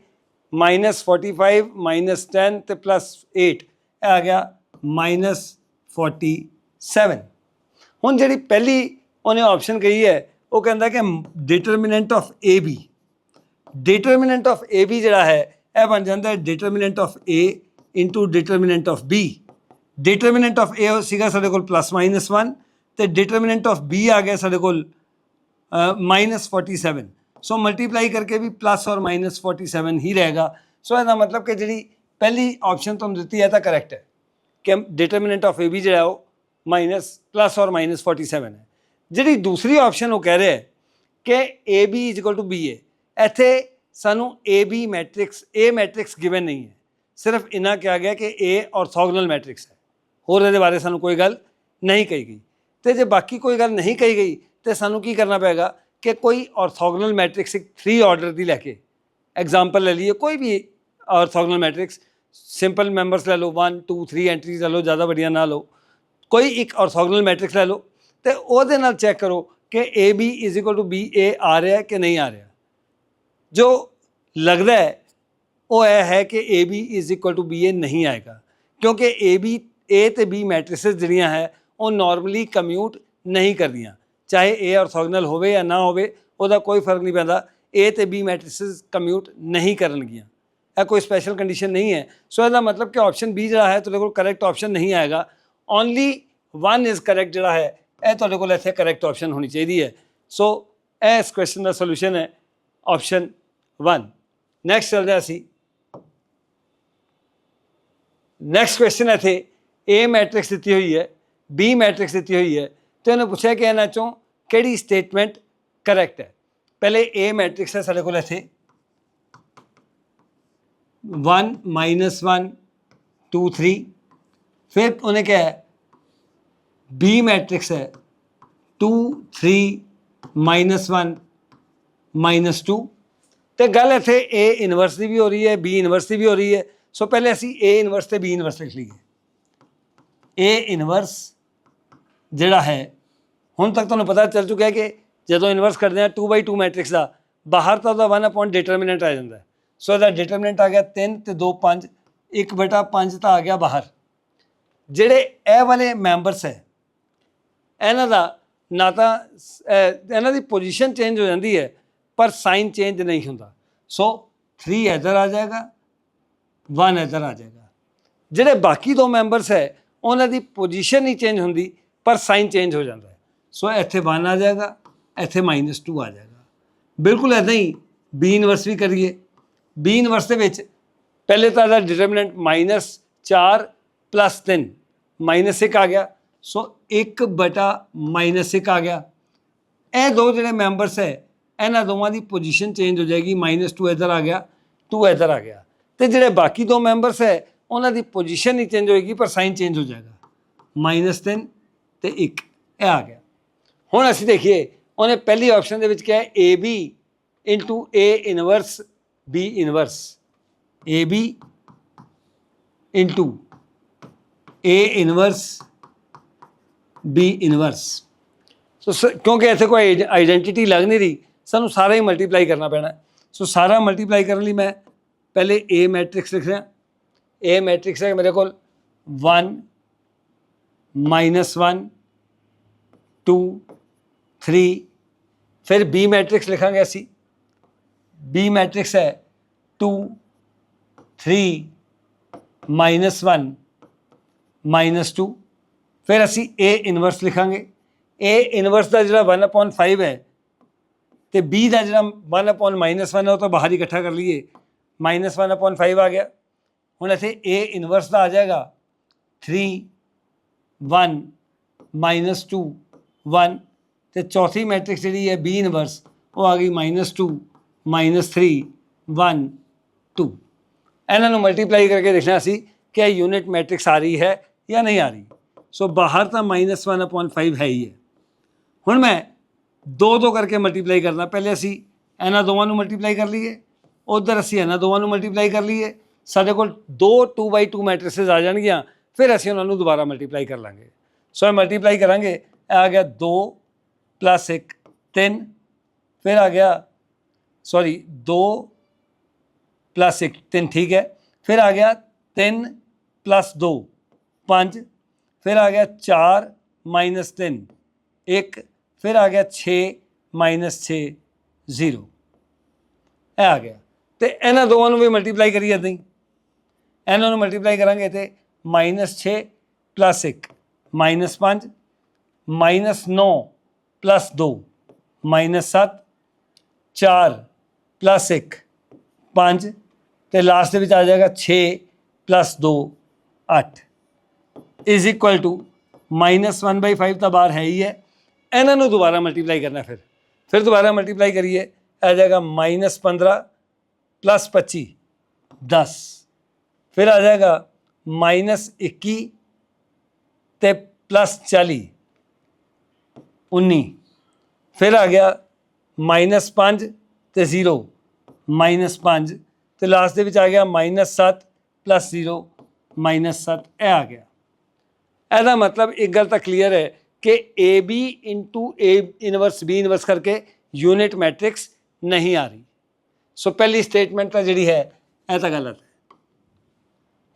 ਮਾਈਨਸ 45 ਮਾਈਨਸ 10 ਤੇ ਪਲੱਸ 8 ਇਹ ਆ ਗਿਆ ਮਾਈਨਸ 47 ਹੁਣ ਜਿਹੜੀ ਪਹਿਲੀ ਉਹਨੇ ਆਪਸ਼ਨ ਕਹੀ ਹੈ, ਉਹ ਕਹਿੰਦਾ ਕਿ determinant of A B determinant of A B ਜਿਹੜਾ ਹੈ ਇਹ ਬਣ ਜਾਂਦਾ ਹੈ determinant of A into determinant of B determinant of A ਸੀਗਾ ਸਾਡੇ ਕੋਲ ਪਲੱਸ ਮਾਈਨਸ 1 ਤੇ ਡਿਟਰਮੀਨੈਂਟ ਆਫ ਬੀ ਆ ਗਿਆ ਸਾਡੇ ਕੋਲ ਮਾਈਨਸ 47 ਸੋ ਮਲਟੀਪਲਾਈ ਕਰਕੇ ਵੀ ਪਲੱਸ ਔਰ ਮਾਈਨਸ 47 ਹੀ ਰਹੇਗਾ ਸੋ ਇਹਦਾ ਮਤਲਬ ਕਿ ਜਿਹੜੀ ਪਹਿਲੀ ਆਪਸ਼ਨ ਤੁਹਾਨੂੰ ਦਿੱਤੀ ਹੈ ਤਾਂ ਕਰੈਕਟ ਹੈ ਕਿ ਡਿਟਰਮੀਨੈਂਟ ਆਫ ਏ ਬੀ ਜਿਹੜਾ ਹੈ ਉਹ ਮਾਈਨਸ ਪਲੱਸ ਔਰ ਮਾਈਨਸ 47 ਹੈ ਜਿਹੜੀ ਦੂਸਰੀ ਆਪਸ਼ਨ ਉਹ ਕਹਿ ਰਿਹਾ ਹੈ ਕਿ ਏ ਬੀ ਇੱਥੇ ਸਾਨੂੰ A B matrix A matrix given ਨਹੀਂ ਹੈ। ਸਿਰਫ ਇਨਾ ਕਿਹਾ ਗਿਆ ਕਿ ਏ ਆਰਥੋਗਨਲ ਮੈਟ੍ਰਿਕਸ ਹੈ। ਹੋਰ ਇਹਦੇ ਬਾਰੇ ਸਾਨੂੰ ਕੋਈ ਗੱਲ ਨਹੀਂ ਕਹੀ ਗਈ। ਤੇ ਜੇ ਬਾਕੀ ਕੋਈ ਗੱਲ ਨਹੀਂ ਕਹੀ ਗਈ, ਤੇ ਸਾਨੂੰ ਕੀ ਕਰਨਾ ਪਏਗਾ ਕਿ ਕੋਈ ਆਰਥੋਗਨਲ ਮੈਟ੍ਰਿਕਸ ਇੱਕ 3 ਆਰਡਰ ਦੀ ਲੈ ਕੇ ਐਗਜ਼ਾਮਪਲ ਲੈ ਲਈਏ, ਕੋਈ ਵੀ ਆਰਥੋਗਨਲ ਮੈਟ੍ਰਿਕਸ ਸਿੰਪਲ ਮੈਂਬਰਸ ਲੈ ਲਓ 1 2 3 ਐਂਟਰੀਜ਼ ਲੈ ਲਓ, ਜ਼ਿਆਦਾ ਵੱਡੀਆਂ ਨਾ ਲਓ। ਕੋਈ ਇੱਕ ਆਰਥੋਗਨਲ ਮੈਟ੍ਰਿਕਸ ਲੈ ਲਓ, ਤੇ ਉਹਦੇ ਨਾਲ ਚੈੱਕ ਕਰੋ ਕਿ AB BA ਆ ਰਿਹਾ ਕਿ ਨਹੀਂ ਆ ਰਿਹਾ। ਜੋ ਲੱਗਦਾ ਹੈ, ਉਹ ਇਹ ਹੈ ਕਿ AB BA ਨਹੀਂ ਆਏਗਾ। ਕਿਉਂਕਿ AB A ਤੇ B ਮੈਟ੍ਰਿਸਸ ਜਿਹੜੀਆਂ ਹੈ, ਉਹ ਨਾਰਮਲੀ ਕਮਿਊਟ ਨਹੀਂ ਕਰਦੀਆਂ। ਚਾਹੇ A ਆਰਥੋਗਨਲ ਹੋਵੇ ਜਾਂ ਨਾ ਹੋਵੇ, ਉਹਦਾ ਕੋਈ ਫ਼ਰਕ ਨਹੀਂ ਪੈਂਦਾ। A ਤੇ B ਮੈਟ੍ਰਿਸਸ ਕਮਿਊਟ ਨਹੀਂ ਕਰਨਗੀਆਂ। ਇਹ ਕੋਈ ਸਪੈਸ਼ਲ ਕੰਡੀਸ਼ਨ ਨਹੀਂ ਹੈ। ਸੋ ਇਹਦਾ ਮਤਲਬ ਕਿ ਆਪਸ਼ਨ B ਜਿਹੜਾ ਹੈ, ਤੁਹਾਡੇ ਕੋਲ ਕਰੈਕਟ ਆਪਸ਼ਨ ਨਹੀਂ ਆਏਗਾ। ਓਨਲੀ 1 ਇਜ਼ ਕਰੈਕਟ ਜਿਹੜਾ ਹੈ, ਇਹ ਤੁਹਾਡੇ ਕੋਲ ਇੱਥੇ ਕਰੈਕਟ ਆਪਸ਼ਨ ਹੋਣੀ ਚਾਹੀਦੀ ਹੈ। ਸੋ ਇਹ ਇਸ ਕੁਐਸਚਨ ਦਾ ਸੋਲੂਸ਼ਨ ਹੈ। ਆਪਸ਼ਨ 1 ਨੈਕਸਟ ਚੱਲਦੇ ਹਾਂ ਅਸੀਂ। ਨੈਕਸਟ ਕੁਐਸਚਨ ਇੱਥੇ। A ਮੈਟ੍ਰਿਕਸ ਦਿੱਤੀ ਹੋਈ ਹੈ, B ਮੈਟ੍ਰਿਕਸ ਦਿੱਤੀ ਹੋਈ ਹੈ। ਤੇ ਉਹਨੇ ਪੁੱਛਿਆ ਕਿ ਇਹਨਾਂ ਚੋਂ ਕਿਹੜੀ ਸਟੇਟਮੈਂਟ ਕਰੈਕਟ ਹੈ? ਪਹਿਲੇ A ਮੈਟ੍ਰਿਕਸ ਹੈ ਸਾਡੇ ਕੋਲ ਇੱਥੇ। 1 ਮਾਈਨਸ 1 2 3 ਫਿਰ ਉਹਨੇ ਕਿਹਾ ਹੈ, B ਮੈਟ੍ਰਿਕਸ ਹੈ। 2 3 ਮਾਈਨਸ 1 ਮਾਈਨਸ 2 ਤੇ ਗੱਲ ਇੱਥੇ A ਇਨਵਰਸ ਦੀ ਵੀ ਹੋ ਰਹੀ ਹੈ, B ਇਨਵਰਸ ਦੀ ਵੀ ਹੋ ਰਹੀ ਹੈ। ਸੋ ਪਹਿਲੇ ਅਸੀਂ A ਇਨਵਰਸ ਤੇ B ਇਨਵਰਸ ਲਿਖ ਲਈਏ। A ਇਨਵਰਸ ਜਿਹੜਾ ਹੈ, ਹੁਣ ਤੱਕ ਤੁਹਾਨੂੰ ਪਤਾ ਚੱਲ ਚੁੱਕਿਆ ਹੈ ਕਿ ਜਦੋਂ ਇਨਵਰਸ ਕਰਦੇ ਹਾਂ 2/2 ਮੈਟ੍ਰਿਕਸ ਦਾ, ਬਾਹਰ ਤਾਂ ਉਹਦਾ 1 ਅਪੋਨ ਡਿਟਰਮੀਨੈਂਟ ਆ ਜਾਂਦਾ ਸੋ ਇਹਦਾ ਡਿਟਰਮੀਨੈਂਟ ਆ ਗਿਆ 3 ਤੇ 2 5 1 ਬਟਾ 5 ਤਾਂ ਆ ਗਿਆ ਬਾਹਰ। ਜਿਹੜੇ ਇਹ ਵਾਲੇ ਮੈਂਬਰਸ ਹੈ, ਇਹਨਾਂ ਦਾ ਨਾ ਤਾਂ ਇਹਨਾਂ ਦੀ ਪੋਜੀਸ਼ਨ ਚੇਂਜ ਹੋ ਜਾਂਦੀ ਹੈ। ਪਰ ਸਾਈਨ ਚੇਂਜ ਨਹੀਂ ਹੁੰਦਾ। ਸੋ 3 ਇੱਧਰ ਆ ਜਾਏਗਾ 1 ਇੱਧਰ ਆ ਜਾਏਗਾ। ਜਿਹੜੇ ਬਾਕੀ ਦੋ ਮੈਂਬਰਸ ਹੈ, ਉਹਨਾਂ ਦੀ ਪੋਜੀਸ਼ਨ ਨਹੀਂ ਚੇਂਜ ਹੁੰਦੀ, ਪਰ ਸਾਈਨ ਚੇਂਜ ਹੋ ਜਾਂਦਾ ਹੈ। ਸੋ ਇੱਥੇ 1 ਆ ਜਾਏਗਾ, ਇੱਥੇ -2 ਆ ਜਾਏਗਾ। ਬਿਲਕੁਲ ਐਦਾਂ ਹੀ, B ਇਨਵਰਸ ਵੀ ਕਰੀਏ। B ਇਨਵਰਸ ਦੇ ਵਿੱਚ ਪਹਿਲੇ ਤਾਂ ਇਹਦਾ ਡਿਟਰਮੀਨੈਂਟ -4 3 -1 ਆ ਗਿਆ। ਸੋ 1 ਬਟਾ -1 ਆ ਗਿਆ। ਇਹ ਦੋ ਜਿਹੜੇ ਮੈਂਬਰਸ ਹੈ ਇਹਨਾਂ ਦੋਵਾਂ ਦੀ ਪੋਜੀਸ਼ਨ ਚੇਂਜ ਹੋ ਜਾਏਗੀ -2 ਇੱਧਰ ਆ ਗਿਆ 2 ਇੱਧਰ ਆ ਗਿਆ। ਤੇ ਜਿਹੜੇ ਬਾਕੀ ਦੋ ਮੈਂਬਰਸ ਹੈ, ਉਹਨਾਂ ਦੀ ਪੋਜੀਸ਼ਨ ਨਹੀਂ ਚੇਂਜ ਹੋਏਗੀ, ਪਰ ਸਾਈਨ ਚੇਂਜ ਹੋ ਜਾਏਗਾ। -3 ਤੇ 1 ਇਹ ਆ ਗਿਆ। ਹੁਣ ਅਸੀਂ ਦੇਖੀਏ, ਉਹਨੇ ਪਹਿਲੀ ਆਪਸ਼ਨ ਦੇ ਵਿੱਚ ਕਿਹਾ ਹੈ AB A inverse B inverse AB A inverse B inverse so ਸ- ਕਿਉਂਕਿ ਇੱਥੇ ਕੋਈ ਆਈਡੈਂਟੀਟੀ ਲੱਗ ਨਹੀਂ ਰਹੀ ਸਾਨੂੰ ਸਾਰਾ ਹੀ ਮਲਟੀਪਲਾਈ ਕਰਨਾ ਪੈਣਾ ਹੈ। ਸੋ ਸਾਰਾ ਮਲਟੀਪਲਾਈ ਕਰਨ ਲਈ ਮੈਂ ਪਹਿਲੇ A ਮੈਟ੍ਰਿਕਸ ਲਿਖ ਰਿਹਾ A ਮੈਟ੍ਰਿਕਸ ਹੈ ਮੇਰੇ ਕੋਲ 1 ਮਾਈਨਸ 1 2 3 ਫਿਰ ਬੀ ਮੈਟ੍ਰਿਕਸ ਲਿਖਾਂਗੇ ਅਸੀਂ ਬੀ ਮੈਟ੍ਰਿਕਸ ਹੈ 2 3 ਮਾਈਨਸ 1 ਮਾਈਨਸ 2 ਫਿਰ ਅਸੀਂ A ਇਨਵਰਸ ਲਿਖਾਂਗੇ A ਇਨਵਰਸ ਦਾ ਜਿਹੜਾ 1/5 ਹੈ ਤੇ B ਦਾ ਜਿਹੜਾ 1/-1 ਹੈ ਉਹ ਤਾਂ ਬਾਹਰ ਹੀ ਇਕੱਠਾ ਕਰ ਲਈਏ। -1/5 ਆ ਗਿਆ। ਹੁਣ ਇੱਥੇ A ਇਨਵਰਸ ਦਾ ਆ ਜਾਏਗਾ। 3 1 2 1 ਤੇ ਚੌਥੀ ਮੈਟ੍ਰਿਕਸ ਜਿਹੜੀ ਹੈ B ਇਨਵਰਸ ਉਹ ਆ ਗਈ -2 3 1 2 ਇਹਨਾਂ ਨੂੰ ਮਲਟੀਪਲਾਈ ਕਰਕੇ ਦੇਖਣਾ ਸੀ ਕਿ ਇਹ ਯੂਨਿਟ ਮੈਟ੍ਰਿਕਸ ਆ ਰਹੀ ਹੈ ਜਾਂ ਨਹੀਂ ਆ ਰਹੀ। ਸੋ ਬਾਹਰ ਤਾਂ -1/5 ਹੈ ਹੀ ਹੈ। ਹੁਣ ਮੈਂ ਦੋ ਦੋ ਕਰਕੇ ਮਲਟੀਪਲਾਈ ਕਰਨਾ। ਪਹਿਲੇ ਅਸੀਂ ਇਹਨਾਂ ਦੋਵਾਂ ਨੂੰ ਮਲਟੀਪਲਾਈ ਕਰ ਲਈਏ, ਉਧਰ ਅਸੀਂ ਇਹਨਾਂ ਦੋਵਾਂ ਨੂੰ ਮਲਟੀਪਲਾਈ ਕਰ ਲਈਏ। ਸਾਡੇ ਕੋਲ ਦੋ 2/2 ਮੈਟ੍ਰਿਸਸ ਆ ਜਾਣਗੀਆਂ, ਫਿਰ ਅਸੀਂ ਉਹਨਾਂ ਨੂੰ ਦੁਬਾਰਾ ਮਲਟੀਪਲਾਈ ਕਰ ਲਾਂਗੇ। ਸੋ ਇਹ ਮਲਟੀਪਲਾਈ ਕਰਾਂਗੇ, ਇਹ ਆ ਗਿਆ 2 1 3 ਫਿਰ ਆ ਗਿਆ ਸੌਰੀ 2 1 3 ਠੀਕ ਹੈ। ਫਿਰ ਆ ਗਿਆ 3 2 5 ਫਿਰ ਆ ਗਿਆ 4 3 1 ਫਿਰ ਆ ਗਿਆ 6 6 0 ਇਹ ਆ ਗਿਆ। ਤੇ ਇਹਨਾਂ ਦੋਵਾਂ ਨੂੰ ਵੀ ਮਲਟੀਪਲਾਈ ਕਰੀ ਜਾਂਦੇ ਹੀ। ਇਹਨਾਂ ਨੂੰ ਮਲਟੀਪਲਾਈ ਕਰਾਂਗੇ ਤੇ -6 1 5 9 2 7 4 1 5 ਤੇ ਲਾਸਟ ਦੇ ਵਿੱਚ ਆ ਜਾਏਗਾ 6 2 8 ਇਜ਼ ਇਕੁਅਲ ਟੂ -1/5 ਤਾਂ ਬਾਹਰ ਹੈ ਹੀ ਹੈ। ਇਹਨਾਂ ਨੂੰ ਦੁਬਾਰਾ ਮਲਟੀਪਲਾਈ ਕਰਨਾ ਫਿਰ। ਫਿਰ ਦੁਬਾਰਾ ਮਲਟੀਪਲਾਈ ਕਰੀਏ, ਆ ਜਾਏਗਾ -15 25 10 ਫਿਰ ਆ ਜਾਏਗਾ -21 ਤੇ +40 19 ਫਿਰ ਆ ਗਿਆ -5 ਤੇ 0 -5 ਤੇ ਲਾਸਟ ਦੇ ਵਿੱਚ ਆ ਗਿਆ -7 0 -7 ਇਹ ਆ ਗਿਆ। ਇਹਦਾ ਮਤਲਬ ਇੱਕ ਗੱਲ ਤਾਂ ਕਲੀਅਰ ਹੈ ਕਿ AB A inverse B inverse ਕਰਕੇ ਯੂਨਿਟ ਮੈਟ੍ਰਿਕਸ ਨਹੀਂ ਆ ਰਹੀ। ਸੋ ਪਹਿਲੀ ਸਟੇਟਮੈਂਟ ਤਾਂ ਜਿਹੜੀ ਹੈ, ਇਹ ਤਾਂ ਗਲਤ ਹੈ।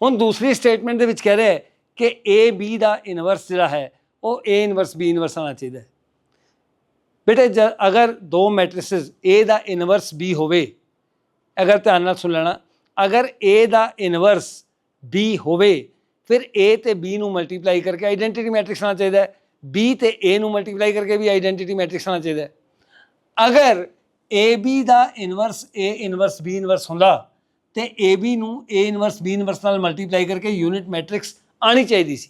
ਹੁਣ ਦੂਸਰੀ ਸਟੇਟਮੈਂਟ ਦੇ ਵਿੱਚ ਕਹਿ ਰਿਹਾ ਹੈ ਕਿ AB ਦਾ ਇਨਵਰਸ ਜਿਹੜਾ ਹੈ, ਉਹ A ਇਨਵਰਸ B ਇਨਵਰਸ ਆਣਾ ਚਾਹੀਦਾ ਹੈ। ਬੇਟੇ, ਜ- ਅਗਰ ਦੋ ਮੈਟ੍ਰਿਸਸ A ਦਾ ਇਨਵਰਸ B ਹੋਵੇ, ਅਗਰ ਧਿਆਨ ਨਾਲ ਸੁਣ ਲੈਣਾ, ਅਗਰ A ਦਾ ਇਨਵਰਸ B ਹੋਵੇ, ਫਿਰ A ਤੇ B ਨੂੰ ਮਲਟੀਪਲਾਈ ਕਰਕੇ ਆਈਡੈਂਟੀਟੀ ਮੈਟ੍ਰਿਕਸ ਆਣਾ ਚਾਹੀਦਾ ਹੈ। B ਤੇ A ਨੂੰ ਮਲਟੀਪਲਾਈ ਕਰਕੇ ਵੀ ਆਈਡੈਂਟੀਟੀ ਮੈਟ੍ਰਿਕਸ ਆਣਾ ਚਾਹੀਦਾ ਹੈ। ਅਗਰ AB the inverse A inverse B inverse ਹੁੰਦਾ ਤੇ AB ਨੂੰ A ਇਨਵਰਸ B ਇਨਵਰਸ ਨਾਲ ਮਲਟੀਪਲਾਈ ਕਰਕੇ ਯੂਨਿਟ ਮੈਟ੍ਰਿਕਸ ਆਣੀ ਚਾਹੀਦੀ ਸੀ,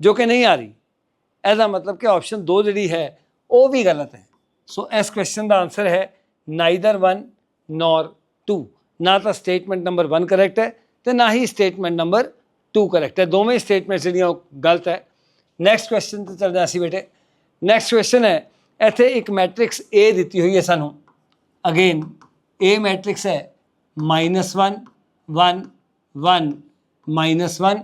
ਜੋ ਕਿ ਨਹੀਂ ਆ ਰਹੀ। ਇਹਦਾ ਮਤਲਬ ਕਿ ਆਪਸ਼ਨ 2 ਜਿਹੜੀ ਹੈ, ਉਹ ਵੀ ਗਲਤ ਹੈ। ਸੋ ਇਸ ਕੁਐਸਚਨ ਦਾ ਆਨਸਰ ਹੈ ਨਾਈਦਰ 1 ਨੋਰ 2 ਨਾ ਤਾਂ ਸਟੇਟਮੈਂਟ ਨੰਬਰ 1 ਕਰੈਕਟ ਹੈ ਤੇ ਨਾ ਹੀ ਸਟੇਟਮੈਂਟ ਨੰਬਰ 2 ਕਰੈਕਟ ਹੈ। ਦੋਵੇਂ ਸਟੇਟਮੈਂਟਸ ਜਿਹੜੀਆਂ ਉਹ ਗਲਤ ਹੈ। ਨੈਕਸਟ ਕੁਐਸਚਨ ਤੇ ਚੱਲਦੇ ਹਾਂ ਅਸੀਂ ਬੇਟੇ। ਨੈਕਸਟ ਕੁਐਸਚਨ ਹੈ ਇੱਥੇ ਇੱਕ ਮੈਟ੍ਰਿਕਸ A ਦਿੱਤੀ ਹੋਈ ਹੈ ਸਾਨੂੰ। ਅਗੇਨ A ਮੈਟ੍ਰਿਕਸ ਹੈ -1 1 1 1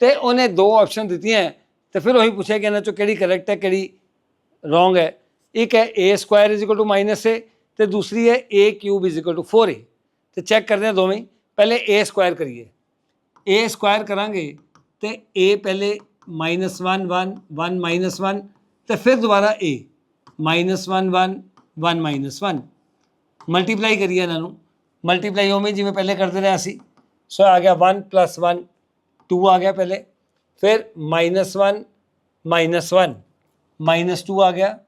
ਤੇ ਉਹਨੇ ਦੋ ਆਪਸ਼ਨ ਦਿੱਤੀਆਂ ਹੈ, ਤੇ ਫਿਰ ਉਹੀ ਪੁੱਛਿਆ ਕਿ ਇਹਨਾਂ ਚੋਂ ਕਿਹੜੀ ਕਰੈਕਟ ਹੈ ਕਿਹੜੀ ਰੋਂਗ ਹੈ। ਇੱਕ ਹੈ a ਸਕੁਆਇਰ a ਤੇ ਦੂਸਰੀ ਹੈ a ਕਿਊਬ 4a ਤੇ ਚੈੱਕ ਕਰਦੇ ਹਾਂ ਦੋਵੇਂ। ਪਹਿਲੇ a ਸਕੁਆਇਰ ਕਰੀਏ। A ਸਕੁਆਇਰ ਕਰਾਂਗੇ ਤੇ a ਪਹਿਲੇ -1 1 1 1 ਤੇ ਫਿਰ ਦੁਬਾਰਾ a. -1 1 1 1 ਮਲਟੀਪਲਾਈ ਕਰੀਏ ਇਹਨਾਂ ਨੂੰ ਮਲਟੀਪਲਾਈ ਉਵੇਂ ਜਿਵੇਂ ਪਹਿਲੇ ਕਰਦੇ ਰਹੇ ਅਸੀਂ ਸੋ ਆ ਗਿਆ 1 1 2 ਆ ਗਿਆ ਪਹਿਲੇ ਫਿਰ -1 1 -2 ਆ ਗਿਆ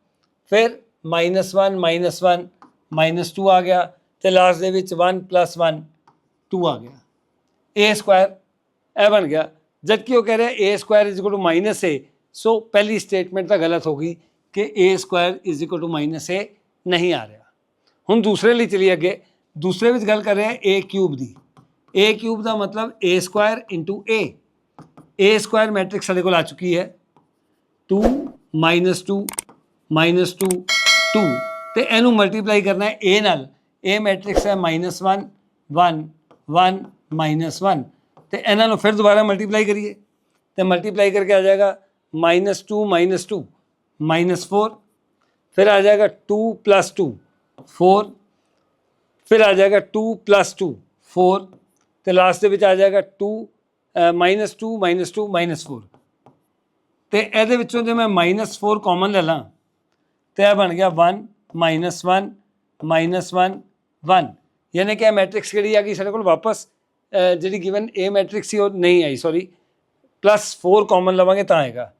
ਫਿਰ -1 1 -2 ਆ ਗਿਆ ਤੇ ਲਾਸਟ ਦੇ ਵਿੱਚ 1 1 2 ਆ ਗਿਆ a ਸਕੁਆਇਰ ਇਹ ਬਣ ਗਿਆ ਜਦ ਕਿ ਉਹ ਕਹਿ ਰਿਹਾ a square is equal to minus a. So ਪਹਿਲੀ ਸਟੇਟਮੈਂਟ ਤਾਂ ਗਲਤ ਹੋ ਗਈ ਕਿ a square is equal to minus a ਨਹੀਂ ਆ ਰਿਹਾ ਹੁਣ ਦੂਸਰੇ ਲਈ ਚਲੀਏ ਅੱਗੇ ਦੂਸਰੇ ਵਿੱਚ ਗੱਲ ਕਰ ਰਹੇ ਹਾਂ a ਕਿਊਬ ਦੀ a ਕਿਊਬ ਦਾ ਮਤਲਬ a square a a square matrix ਸਾਡੇ ਕੋਲ ਆ ਚੁੱਕੀ ਹੈ 2 2 2 2 ਤੇ ਇਹਨੂੰ ਮਲਟੀਪਲਾਈ ਕਰਨਾ ਹੈ a ਨਾਲ a ਮੈਟ੍ਰਿਕਸ ਹੈ -1 1 1 1 ਤੇ ਇਹਨਾਂ ਨੂੰ ਫਿਰ ਦੁਬਾਰਾ ਮਲਟੀਪਲਾਈ ਕਰੀਏ। ਤੇ ਮਲਟੀਪਲਾਈ ਕਰਕੇ ਆ ਜਾਏਗਾ -2 2 4 ਫਿਰ ਆ ਜਾਏਗਾ 2 2 4 ਫਿਰ ਆ ਜਾਏਗਾ 2 2 4 ਤੇ ਲਾਸਟ ਦੇ ਵਿੱਚ ਆ ਜਾਏਗਾ 2 2 2 4 ਤੇ ਇਹਦੇ ਵਿੱਚੋਂ ਜੇ ਮੈਂ -4 ਕਾਮਨ ਲੈ ਲਾਂ, ਤੇ ਇਹ ਬਣ ਗਿਆ 1 1 1 1 ਯਾਨੀ ਕਿ ਇਹ ਮੈਟ੍ਰਿਕਸ ਕਿਹੜੀ ਆ ਗਈ? ਸਾਡੇ ਕੋਲ ਵਾਪਸ ਜਿਹੜੀ ਗਿਵਨ A ਮੈਟ੍ਰਿਕਸ ਸੀ ਉਹ ਨਹੀਂ ਆਈ ਸੌਰੀ ਪਲੱਸ 4 ਕਾਮਨ ਲਵਾਂਗੇ ਤਾਂ ਆਏਗਾ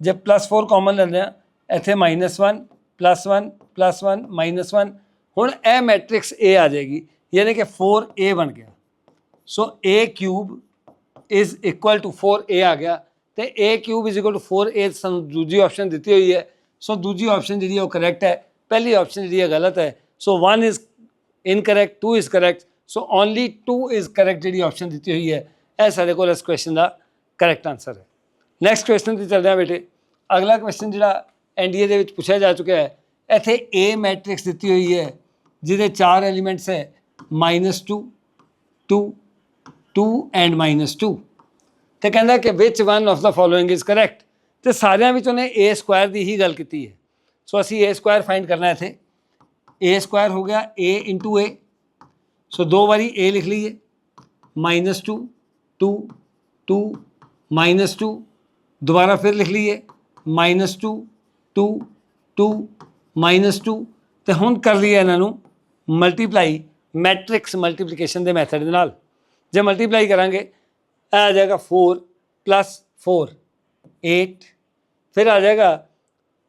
ਜੇ ਪਲੱਸ 4 ਕਾਮਨ ਲੈਂਦੇ ਆ ਇੱਥੇ -1 ਪਲੱਸ 1 ਪਲੱਸ 1 ਮਾਈਨਸ 1 ਹੁਣ ਇਹ ਮੈਟ੍ਰਿਕਸ A ਆ ਜਾਏਗੀ ਯਾਨੀ ਕਿ 4A ਬਣ ਗਿਆ so a cube is equal to 4a ਆ ਗਿਆ ਤੇ a cube is equal to 4a ਸਾਨੂੰ ਦੂਜੀ ਆਪਸ਼ਨ ਦਿੱਤੀ ਹੋਈ ਹੈ ਸੋ ਦੂਜੀ ਆਪਸ਼ਨ ਜਿਹੜੀ ਹੈ ਉਹ ਕਰੈਕਟ ਹੈ ਪਹਿਲੀ ਆਪਸ਼ਨ ਜਿਹੜੀ ਹੈ ਗਲਤ ਹੈ so 1 is incorrect 2 is correct so only 2 is correct ਜਿਹੜੀ ਆਪਸ਼ਨ ਦਿੱਤੀ ਹੋਈ ਹੈ। ਇਹ ਸਾਡੇ ਕੋਲ ਇਸ ਕੁਐਸਚਨ ਦਾ ਕਰੈਕਟ ਆਨਸਰ ਹੈ। ਨੈਕਸਟ ਕੁਐਸਚਨ ਤੇ ਚੱਲਦੇ ਹਾਂ ਬੇਟੇ। ਅਗਲਾ ਕੁਐਸਚਨ ਜਿਹੜਾ ਐਨਡੀਏ ਦੇ ਵਿੱਚ ਪੁੱਛਿਆ ਜਾ ਚੁੱਕਿਆ ਹੈ। ਇੱਥੇ A ਮੈਟ੍ਰਿਕਸ ਦਿੱਤੀ ਹੋਈ ਹੈ, ਜਿਹਦੇ ਚਾਰ ਐਲੀਮੈਂਟਸ ਹੈ -2 2 2 ਐਂਡ -2 ਤੇ ਕਹਿੰਦਾ ਕਿ which one of the following is correct ਤੇ ਸਾਰਿਆਂ ਵਿੱਚ ਉਹਨੇ a ਸਕੁਆਇਰ ਦੀ ਹੀ ਗੱਲ ਕੀਤੀ ਹੈ। ਸੋ ਅਸੀਂ a ਸਕੁਆਇਰ ਫਾਈਂਡ ਕਰਨਾ ਹੈ ਇੱਥੇ। A ਸਕੁਆਇਰ ਹੋ ਗਿਆ a a ਸੋ ਦੋ ਵਾਰੀ a ਲਿਖ ਲਈਏ -2 2 2 2 ਦੁਬਾਰਾ ਫਿਰ ਲਿਖ ਲਈਏ -2 2 2 2 ਤੇ ਹੁਣ ਕਰ ਲਈਏ ਇਹਨਾਂ ਨੂੰ ਮਲਟੀਪਲਾਈ ਮੈਟ੍ਰਿਕਸ ਮਲਟੀਪਲੀਕੇਸ਼ਨ ਦੇ ਮੈਥਡ ਦੇ ਨਾਲ ਜੇ ਮਲਟੀਪਲਾਈ ਕਰਾਂਗੇ ਇਹ ਆ ਜਾਏਗਾ 4 ਪਲੱਸ 4 8 ਫਿਰ ਆ ਜਾਏਗਾ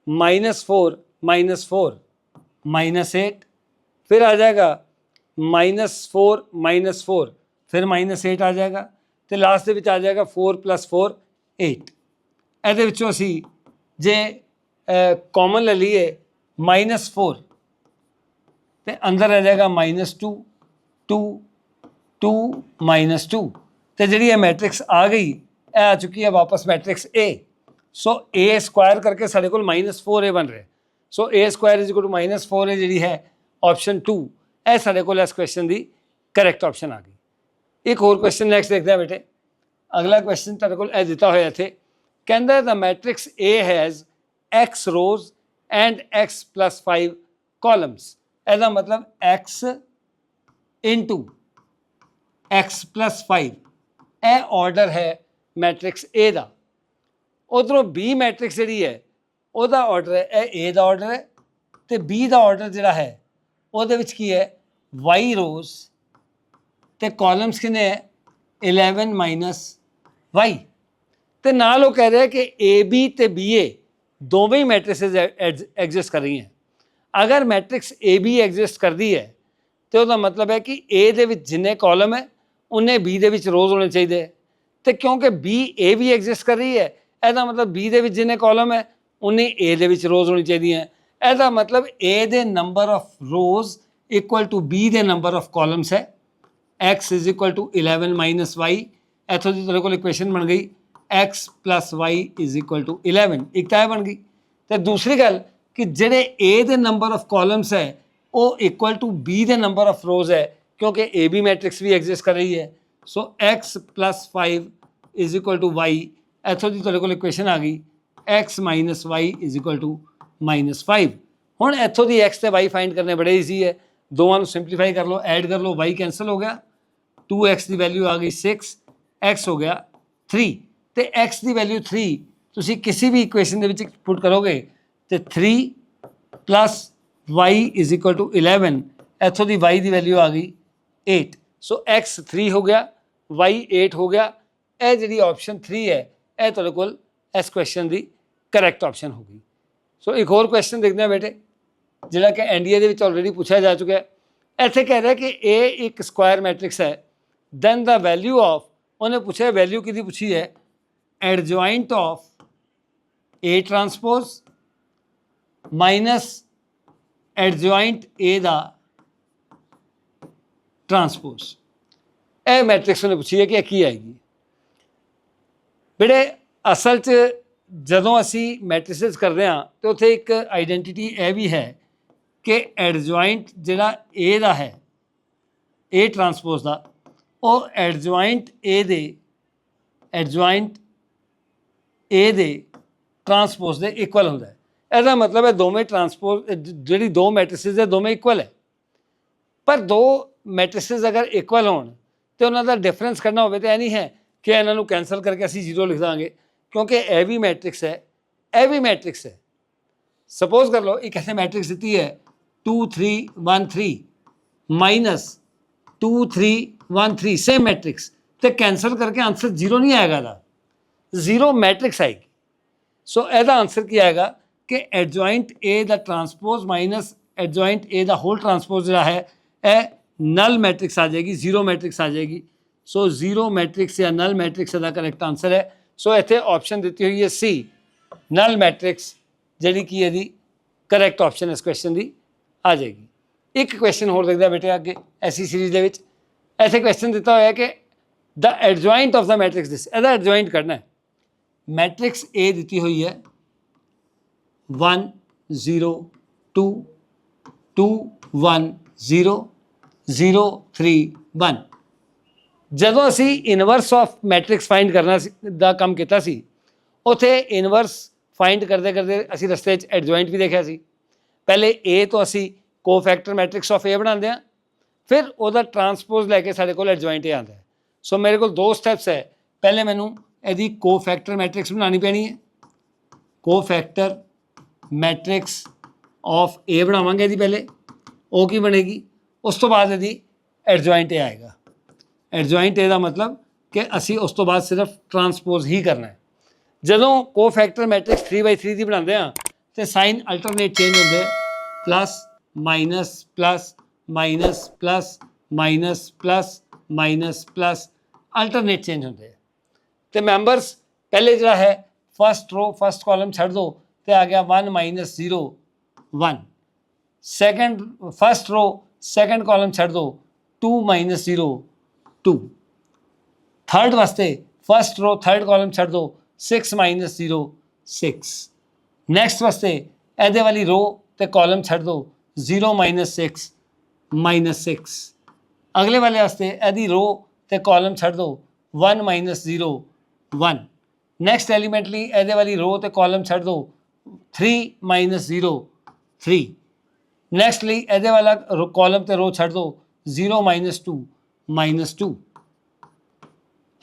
ਮਾਈਨਸ 4 ਮਾਈਨਸ 4 ਮਾਈਨਸ 8 ਫਿਰ ਆ ਜਾਏਗਾ 4 ਮਾਈਨਸ 4 ਫਿਰ ਮਾਈਨਸ 8 ਆ ਜਾਏਗਾ ਤੇ ਲਾਸਟ ਦੇ ਵਿੱਚ ਆ ਜਾਏਗਾ 4 ਪਲੱਸ 4 8 ਇਹਦੇ ਵਿੱਚੋਂ ਅਸੀਂ ਜੇ ਕਾਮਨ ਲੈ ਲਈਏ ਮਾਈਨਸ 4 ਤੇ ਅੰਦਰ ਆ ਜਾਏਗਾ ਮਾਈਨਸ 2 2 2 ਮਾਈਨਸ 2 ਤੇ ਜਿਹੜੀ ਇਹ ਮੈਟ੍ਰਿਕਸ ਆ ਗਈ, ਇਹ ਆ ਚੁੱਕੀ ਹੈ ਵਾਪਸ matrix A. So A square ਕਰਕੇ ਸਾਡੇ ਕੋਲ -4A ਬਣ ਰਿਹਾ so A square is equal to -4A ਜਿਹੜੀ ਹੈ ਆਪਸ਼ਨ 2 ਇਹ ਸਾਡੇ ਕੋਲ ਇਸ ਕੁਐਸਚਨ ਦੀ ਕਰੈਕਟ ਆਪਸ਼ਨ ਆ ਗਈ। ਇੱਕ ਹੋਰ ਕੁਐਸਚਨ ਨੈਕਸਟ ਦੇਖਦੇ ਹਾਂ ਬੇਟੇ। ਅਗਲਾ ਕੁਐਸਚਨ ਤੁਹਾਡੇ ਕੋਲ ਇਹ ਦਿੱਤਾ ਹੋਇਆ ਇੱਥੇ। ਕਹਿੰਦਾ the matrix A has x rows and x plus 5 columns. ਇਹਦਾ ਮਤਲਬ x into x plus 5 ਇਹ ਆਰਡਰ ਹੈ ਮੈਟ੍ਰਿਕਸ A ਦਾ। ਉਧਰੋਂ B ਮੈਟ੍ਰਿਕਸ ਜਿਹੜੀ ਹੈ, ਉਹਦਾ ਆਰਡਰ ਹੈ, ਇਹ A ਦਾ ਆਰਡਰ ਹੈ ਤੇ B ਦਾ ਆਰਡਰ ਜਿਹੜਾ ਹੈ ਉਹਦੇ ਵਿੱਚ ਕੀ ਹੈ? Y ਰੋਜ਼ ਤੇ ਕਾਲਮਸ ਕਿੰਨੇ ਹੈ? 11 ਮਾਈਨਸ y ਤੇ ਨਾਲ ਉਹ ਕਹਿ ਰਿਹਾ ਕਿ AB ਤੇ BA ਦੋਵੇਂ ਹੀ ਮੈਟ੍ਰਿਕਸ ਐਗਜ਼ਿਸਟ ਕਰ ਰਹੀਆਂ। ਅਗਰ ਮੈਟ੍ਰਿਕਸ AB ਐਗਜ਼ਿਸਟ ਕਰਦੀ ਹੈ, ਤੇ ਉਹਦਾ ਮਤਲਬ ਹੈ ਕਿ A ਦੇ ਵਿੱਚ ਜਿੰਨੇ ਕਾਲਮ ਹੈ ਉਨੇ B ਦੇ ਵਿੱਚ ਰੋਜ਼ ਹੋਣੇ ਚਾਹੀਦੇ ਹੈ। ਤੇ ਕਿਉਂਕਿ B, A ਵੀ ਐਗਜ਼ਿਸਟ ਕਰ ਰਹੀ ਹੈ, ਇਹਦਾ ਮਤਲਬ B ਦੇ ਵਿੱਚ ਜਿੰਨੇ ਕਾਲਮ ਹੈ ਉਨੇ A ਦੇ ਵਿੱਚ ਰੋਜ਼ ਹੋਣੀ ਚਾਹੀਦੀਆਂ। ਇਹਦਾ ਮਤਲਬ A ਦੇ number of rows equal to B ਦੇ ਨੰਬਰ ਆਫ ਕਾਲਮਸ ਹੈ x is equal to 11 minus y ਇੱਥੋਂ ਦੀ ਤੁਹਾਡੇ ਕੋਲ ਇਕੁਏਸ਼ਨ ਬਣ ਗਈ x plus y is equal to 11 ਇੱਕ ਤਾਂ ਇਹ ਬਣ ਗਈ ਤੇ ਦੂਸਰੀ ਗੱਲ ਕਿ ਜਿਹੜੇ a ਦੇ ਨੰਬਰ ਆਫ ਕਾਲਮਸ ਹੈ ਉਹ ਇਕੁਅਲ ਟੂ b ਦੇ ਨੰਬਰ ਆਫ ਰੋਜ਼ ਹੈ ਕਿਉਂਕਿ ab ਮੈਟ੍ਰਿਕਸ ਵੀ ਐਗਜ਼ਿਸਟ ਕਰ ਰਹੀ ਹੈ ਸੋ x 5 is equal to y ਇੱਥੋਂ ਦੀ ਤੁਹਾਡੇ ਕੋਲ ਇਕੁਏਸ਼ਨ ਆ ਗਈ x minus y is equal to minus 5 ਹੁਣ ਇੱਥੋਂ ਦੀ x ਤੇ y ਫਾਈਂਡ ਕਰਨੇ ਬੜੇ ਈਜ਼ੀ ਹੈ। ਦੋਵਾਂ ਨੂੰ ਸਿੰਪਲੀਫਾਈ ਕਰ ਲਓ ਐਡ ਕਰ ਲਓ, y ਕੈਨਸਲ ਹੋ ਗਿਆ। 2x ਦੀ ਵੈਲਿਊ ਆ ਗਈ 6 x ਹੋ ਗਿਆ 3 ਤੇ x ਦੀ ਵੈਲਿਊ 3 ਤੁਸੀਂ ਕਿਸੇ ਵੀ ਇਕੁਏਸ਼ਨ ਦੇ ਵਿੱਚ ਪੁੱਟ ਕਰੋਗੇ, ਤੇ 3 plus y is equal to 11 ਇੱਥੋਂ ਦੀ y ਦੀ ਵੈਲਿਊ ਆ ਗਈ 8 ਸੋ x 3 ਹੋ ਗਿਆ, y 8 ਹੋ ਗਿਆ। ਇਹ ਜਿਹੜੀ ਆਪਸ਼ਨ 3 ਹੈ, ਇਹ ਤੁਹਾਡੇ ਕੋਲ ਇਸ ਕੁਐਸਚਨ ਦੀ ਕਰੈਕਟ ਆਪਸ਼ਨ ਹੋ ਗਈ। ਸੋ ਇੱਕ ਹੋਰ ਕੁਐਸਚਨ ਦੇਖਦੇ ਹਾਂ ਬੇਟੇ ਜਿਹੜਾ ਕਿ ਐਨਡੀਏ ਦੇ ਵਿੱਚ ਆਲਰੇਡੀ ਪੁੱਛਿਆ ਜਾ ਚੁੱਕਿਆ ਹੈ ਇੱਥੇ ਕਹਿ ਰਿਹਾ ਕਿ A ਇੱਕ ਸਕੁਆਇਰ ਮੈਟ੍ਰਿਕਸ ਹੈ ਦੈਨ ਦਾ ਵੈਲਿਊ ਆਫ ਉਹਨੇ ਪੁੱਛਿਆ ਵੈਲਿਊ ਕਿਹਦੀ ਪੁੱਛੀ ਹੈ adjoint of A transpose minus adjoint A ਦਾ ਟਰਾਂਸਪੋਜ਼ ਇਹ ਮੈਟ੍ਰਿਕਸ ਉਹਨੇ ਪੁੱਛੀ ਹੈ ਕਿ ਇਹ ਕੀ ਆਏਗੀ ਬੇਟੇ ਅਸਲ 'ਚ ਜਦੋਂ ਅਸੀਂ ਮੈਟ੍ਰਿਸਸ ਕਰਦੇ ਹਾਂ, ਤੇ ਉੱਥੇ ਇੱਕ ਆਈਡੈਂਟੀਟੀ ਇਹ ਵੀ ਹੈ ਕਿ ਐਡਜੁਆਇੰਟ ਜਿਹੜਾ A ਦਾ ਹੈ, A ਟਰਾਂਸਪੋਜ਼ ਦਾ, ਉਹ ਐਡਜੁਆਇੰਟ A ਦੇ ਐਡਜੁਆਇੰਟ A ਦੇ ਟਰਾਂਸਪੋਜ਼ ਦੇ ਇਕੁਅਲ ਹੁੰਦਾ ਹੈ। ਇਹਦਾ ਮਤਲਬ ਹੈ ਦੋਵੇਂ ਟਰਾਂਸਪੋਜ਼ ਜਿਹੜੀ ਦੋ ਮੈਟ੍ਰਿਸਸ ਹੈ, ਦੋਵੇਂ ਇਕੁਅਲ ਹੈ। ਪਰ ਦੋ ਮੈਟ੍ਰਿਸਸ ਅਗਰ ਇਕੁਅਲ ਹੋਣ, ਤੇ ਉਹਨਾਂ ਦਾ ਡਿਫਰੈਂਸ ਕੱਢਣਾ ਹੋਵੇ, ਤਾਂ ਇਹ ਨਹੀਂ ਹੈ ਕਿ ਇਹਨਾਂ ਨੂੰ ਕੈਨਸਲ ਕਰਕੇ ਅਸੀਂ ਜ਼ੀਰੋ ਲਿਖ ਦਾਂਗੇ। ਕਿਉਂਕਿ ਇਹ ਵੀ ਮੈਟ੍ਰਿਕਸ ਹੈ ਇਹ ਵੀ ਮੈਟ੍ਰਿਕਸ ਹੈ ਸਪੋਜ਼ ਕਰ ਲਓ ਇੱਕ ਐਸੇ ਮੈਟ੍ਰਿਕਸ ਦਿੱਤੀ ਹੈ 2 3 1 3 ਮਾਈਨਸ 2 3 1 3 ਸੇਮ ਮੈਟ੍ਰਿਕਸ ਤੇ ਕੈਂਸਲ ਕਰਕੇ ਆਨਸਰ 0 ਨਹੀਂ ਆਏਗਾ ਦਾ 0 ਮੈਟ੍ਰਿਕਸ ਆਏਗੀ ਸੋ ਇਹਦਾ ਆਨਸਰ ਕੀ ਆਏਗਾ ਕਿ ਐਡਜੁਆਇੰਟ A ਦਾ ਟਰਾਂਸਪੋਜ਼ ਮਾਈਨਸ ਐਡਜੁਆਇੰਟ A ਦਾ ਹੋਲ ਟਰਾਂਸਪੋਜ਼ ਜਿਹੜਾ ਹੈ ਇਹ ਨਲ ਮੈਟ੍ਰਿਕਸ ਆ ਜਾਏਗੀ ਜ਼ੀਰੋ ਮੈਟ੍ਰਿਕਸ ਆ ਜਾਏਗੀ ਸੋ ਜ਼ੀਰੋ ਮੈਟ੍ਰਿਕਸ ਜਾਂ ਨਲ ਮੈਟ੍ਰਿਕਸ ਦਾ ਕਰੈਕਟ ਆਨਸਰ ਹੈ ਸੋ ਇੱਥੇ ਆਪਸ਼ਨ ਦਿੱਤੀ ਹੋਈ ਹੈ ਸੀ ਨਲ ਮੈਟ੍ਰਿਕਸ ਜਿਹੜੀ ਕੀ ਇਹਦੀ ਕਰੈਕਟ ਆਪਸ਼ਨ ਇਸ ਕੁਐਸਚਨ ਦੀ ਆ ਜਾਏਗੀ। ਇੱਕ ਕੁਐਸਚਨ ਹੋਰ ਦੇਖਦੇ ਆ ਬੇਟੇ ਅੱਗੇ ਐਸੀ ਸੀਰੀਜ਼ ਦੇ ਵਿੱਚ। ਇੱਥੇ ਕੁਐਸਚਨ ਦਿੱਤਾ ਹੋਇਆ ਕਿ ਦਾ ਐਡਜੁਆਇੰਟ ਆਫ ਦਾ ਮੈਟ੍ਰਿਕਸ ਦਿਸ ਇਹਦਾ ਐਡਜੁਆਇੰਟ ਕਰਨਾ ਹੈ। ਮੈਟ੍ਰਿਕਸ A ਦਿੱਤੀ ਹੋਈ ਹੈ। 1 0 2 2 1 0 0 3 1 ਜਦੋਂ ਅਸੀਂ ਇਨਵਰਸ ਆਫ ਮੈਟ੍ਰਿਕਸ ਫਾਈਂਡ ਕਰਨਾ ਸੀ, ਦਾ ਕੰਮ ਕੀਤਾ ਸੀ, ਉਥੇ ਇਨਵਰਸ ਫਾਈਂਡ ਕਰਦੇ ਕਰਦੇ ਅਸੀਂ ਰਸਤੇ 'ਚ ਐਡਜੁਆਇੰਟ ਵੀ ਦੇਖਿਆ ਸੀ। ਪਹਿਲੇ A ਤੋਂ ਅਸੀਂ ਕੋਫੈਕਟਰ ਮੈਟ੍ਰਿਕਸ ਆਫ A ਬਣਾਉਂਦੇ ਹਾਂ, ਫਿਰ ਉਹਦਾ ਟਰਾਂਸਪੋਜ਼ ਲੈ ਕੇ ਸਾਡੇ ਕੋਲ ਐਡਜੋਇੰਟ A ਆਉਂਦਾ ਹੈ। ਸੋ ਮੇਰੇ ਕੋਲ ਦੋ ਸਟੈਪਸ ਹੈ। ਪਹਿਲੇ ਮੈਨੂੰ ਇਹਦੀ ਕੋਫੈਕਟਰ ਮੈਟ੍ਰਿਕਸ ਬਣਾਉਣੀ ਪੈਣੀ ਹੈ। ਕੋਫੈਕਟਰ ਮੈਟ੍ਰਿਕਸ ਆਫ A ਬਣਾਵਾਂਗੇ ਇਹਦੀ ਪਹਿਲੇ। ਉਹ ਕੀ ਬਣੇਗੀ? ਉਸ ਤੋਂ ਬਾਅਦ ਇਹਦੀ ਐਡਜੋਇੰਟ A ਆਏਗਾ। ਐਡਜੁਆਇੰਟ ਇਹਦਾ ਮਤਲਬ ਕਿ ਅਸੀਂ ਉਸ ਤੋਂ ਬਾਅਦ ਸਿਰਫ ਟਰਾਂਸਪੋਜ਼ ਹੀ ਕਰਨਾ ਹੈ। ਜਦੋਂ ਕੋਫੈਕਟਰ ਮੈਟ੍ਰਿਕਸ 3/3 ਦੀ ਬਣਾਉਂਦੇ ਆ ਤੇ ਸਾਈਨ ਅਲਟਰਨੇਟ ਚੇਂਜ ਹੁੰਦੇ plus minus plus minus plus minus plus minus plus alternate change ਹੁੰਦੇ ਆ। ਤੇ ਮੈਂਬਰਸ ਪਹਿਲੇ ਜਿਹੜਾ ਹੈ ਫਸਟ ਰੋ ਫਸਟ ਕਾਲਮ ਛੱਡ ਦੋ, ਤੇ ਆ ਗਿਆ 1 0 1 second first row second column ਛੱਡ ਦੋ 2 0 2 ਥਰਡ ਵਾਸਤੇ ਫਸਟ ਰੋ ਥਰਡ ਕਾਲਮ ਛੱਡ ਦੋ 6 0 6 ਨੈਕਸਟ ਵਾਸਤੇ ਇਹਦੇ ਵਾਲੀ ਰੋ ਤੇ ਕਾਲਮ ਛੱਡ ਦੋ 0 6 6 ਅਗਲੇ ਵਾਲੇ ਵਾਸਤੇ ਇਹਦੀ ਰੋ ਤੇ ਕਾਲਮ ਛੱਡ ਦੋ 1 0 1 ਨੈਕਸਟ ਐਲੀਮੈਂਟ ਲਈ ਇਹਦੇ ਵਾਲੀ ਰੋ ਤੇ ਕਾਲਮ ਛੱਡ ਦੋ 3 0 3 ਨੈਕਸਟ ਲਈ ਇਹਦੇ ਵਾਲਾ ਕਾਲਮ ਤੇ ਰੋ ਛੱਡ ਦੋ 0 2 2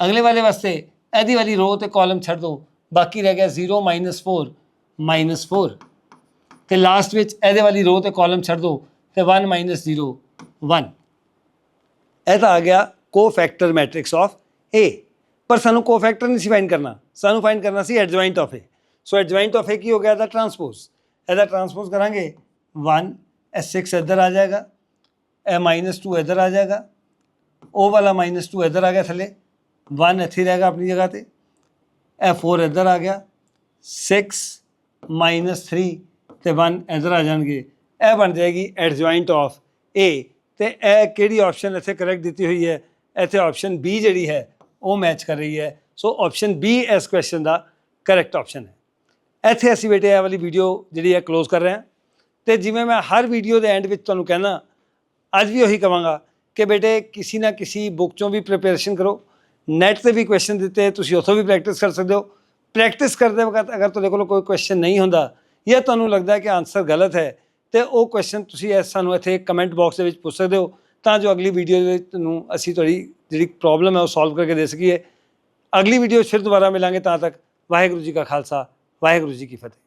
ਅਗਲੇ ਵਾਲੇ ਵਾਸਤੇ ਇਹਦੀ ਵਾਲੀ ਰੋ ਤੇ ਕਾਲਮ ਛੱਡ ਦੋ ਬਾਕੀ ਰਹਿ ਗਿਆ 0 4 4 ਤੇ ਲਾਸਟ ਵਿੱਚ ਇਹਦੇ ਵਾਲੀ ਰੋ ਤੇ ਕਾਲਮ ਛੱਡ ਦੋ ਤੇ 1 0 1 ਇਹ ਤਾਂ ਆ ਗਿਆ ਕੋਫੈਕਟਰ ਮੈਟ੍ਰਿਕਸ ਆਫ A. ਪਰ ਸਾਨੂੰ ਕੋਫੈਕਟਰ ਨਹੀਂ ਸੀ ਫਾਈਂਡ ਕਰਨਾ। ਸਾਨੂੰ ਫਾਈਂਡ ਕਰਨਾ ਸੀ adjoint of A. So adjoint of A ਕੀ ਹੋ ਗਿਆ? ਇਹਦਾ ਟਰਾਂਸਪੋਜ਼ ਇਹਦਾ ਟਰਾਂਸਪੋਜ਼ ਕਰਾਂਗੇ। 1 ਇਹ 6 ਇੱਧਰ ਆ ਜਾਏਗਾ। ਇਹ -2 ਇੱਧਰ ਆ ਜਾਏਗਾ। ਉਹ ਵਾਲਾ -2 ਇੱਧਰ ਆ ਗਿਆ ਥੱਲੇ। 1 ਇੱਥੇ ਰਹਿ ਗਿਆ ਆਪਣੀ ਜਗ੍ਹਾ ਤੇ। ਇਹ 4 ਇੱਧਰ ਆ ਗਿਆ। 6 3 ਤੇ 1 ਇੱਧਰ ਆ ਜਾਣਗੇ। ਇਹ ਬਣ ਜਾਏਗੀ ਐਡਜੁਆਇੰਟ ਆਫ A ਤੇ ਇਹ ਕਿਹੜੀ ਆਪਸ਼ਨ ਇੱਥੇ ਕਰੈਕਟ ਦਿੱਤੀ ਹੋਈ ਹੈ? ਇੱਥੇ ਆਪਸ਼ਨ B ਜਿਹੜੀ ਹੈ, ਉਹ ਮੈਚ ਕਰ ਰਹੀ ਹੈ। ਸੋ ਆਪਸ਼ਨ B ਇਸ ਕੁਐਸਚਨ ਦਾ ਕਰੈਕਟ ਆਪਸ਼ਨ ਹੈ। ਇੱਥੇ ਅਸੀਂ ਬੇਟੇ ਇਹ ਵਾਲੀ ਵੀਡੀਓ ਜਿਹੜੀ ਹੈ ক্লোਜ਼ ਕਰ ਰਹੇ ਹਾਂ। ਤੇ ਜਿਵੇਂ ਮੈਂ ਹਰ ਵੀਡੀਓ ਦੇ ਐਂਡ ਵਿੱਚ ਤੁਹਾਨੂੰ ਕਹਿਣਾ, ਅੱਜ ਵੀ ਉਹੀ ਕਵਾਂਗਾ ਕਿ ਬੇਟੇ ਕਿਸੇ ਨਾ ਕਿਸੇ ਬੁੱਕ ਚੋਂ ਵੀ ਪ੍ਰਿਪਰੇਸ਼ਨ ਕਰੋ। ਨੈਟ ਤੇ ਵੀ ਕੁਐਸਚਨ ਦਿੱਤੇ, ਤੁਸੀਂ ਉੱਥੋਂ ਵੀ ਪ੍ਰੈਕਟਿਸ ਕਰ ਸਕਦੇ ਹੋ। ਪ੍ਰੈਕਟਿਸ ਕਰਦੇ ਵਕਤ ਅਗਰ ਤੁਹਾਡੇ ਕੋਲ ਕੋਈ ਕੁਐਸਚਨ ਨਹੀਂ ਹੁੰਦਾ ਜਾਂ ਤੁਹਾਨੂੰ ਲੱਗਦਾ ਕਿ ਆਨਸਰ ਗਲਤ ਹੈ, ਤੇ ਉਹ ਕੁਐਸਚਨ ਤੁਸੀਂ ਇਸ ਸਾਨੂੰ ਇੱਥੇ ਕਮੈਂਟ ਬਾਕਸ ਦੇ ਵਿੱਚ ਪੁੱਛ ਸਕਦੇ ਹੋ, ਤਾਂ ਜੋ ਅਗਲੀ ਵੀਡੀਓ ਦੇ ਵਿੱਚ ਤੁਹਾਨੂੰ ਅਸੀਂ ਤੁਹਾਡੀ ਜਿਹੜੀ ਪ੍ਰੋਬਲਮ ਹੈ ਉਹ ਸੋਲਵ ਕਰਕੇ ਦੇ ਸਕੀਏ। ਅਗਲੀ ਵੀਡੀਓ ਫਿਰ ਦੁਬਾਰਾ ਮਿਲਾਂਗੇ, ਤਾਂ ਤੱਕ ਵਾਹਿਗੁਰੂ ਜੀ ਕਾ ਖਾਲਸਾ, ਵਾਹਿਗੁਰੂ ਜੀ ਕੀ ਫਤਿਹ।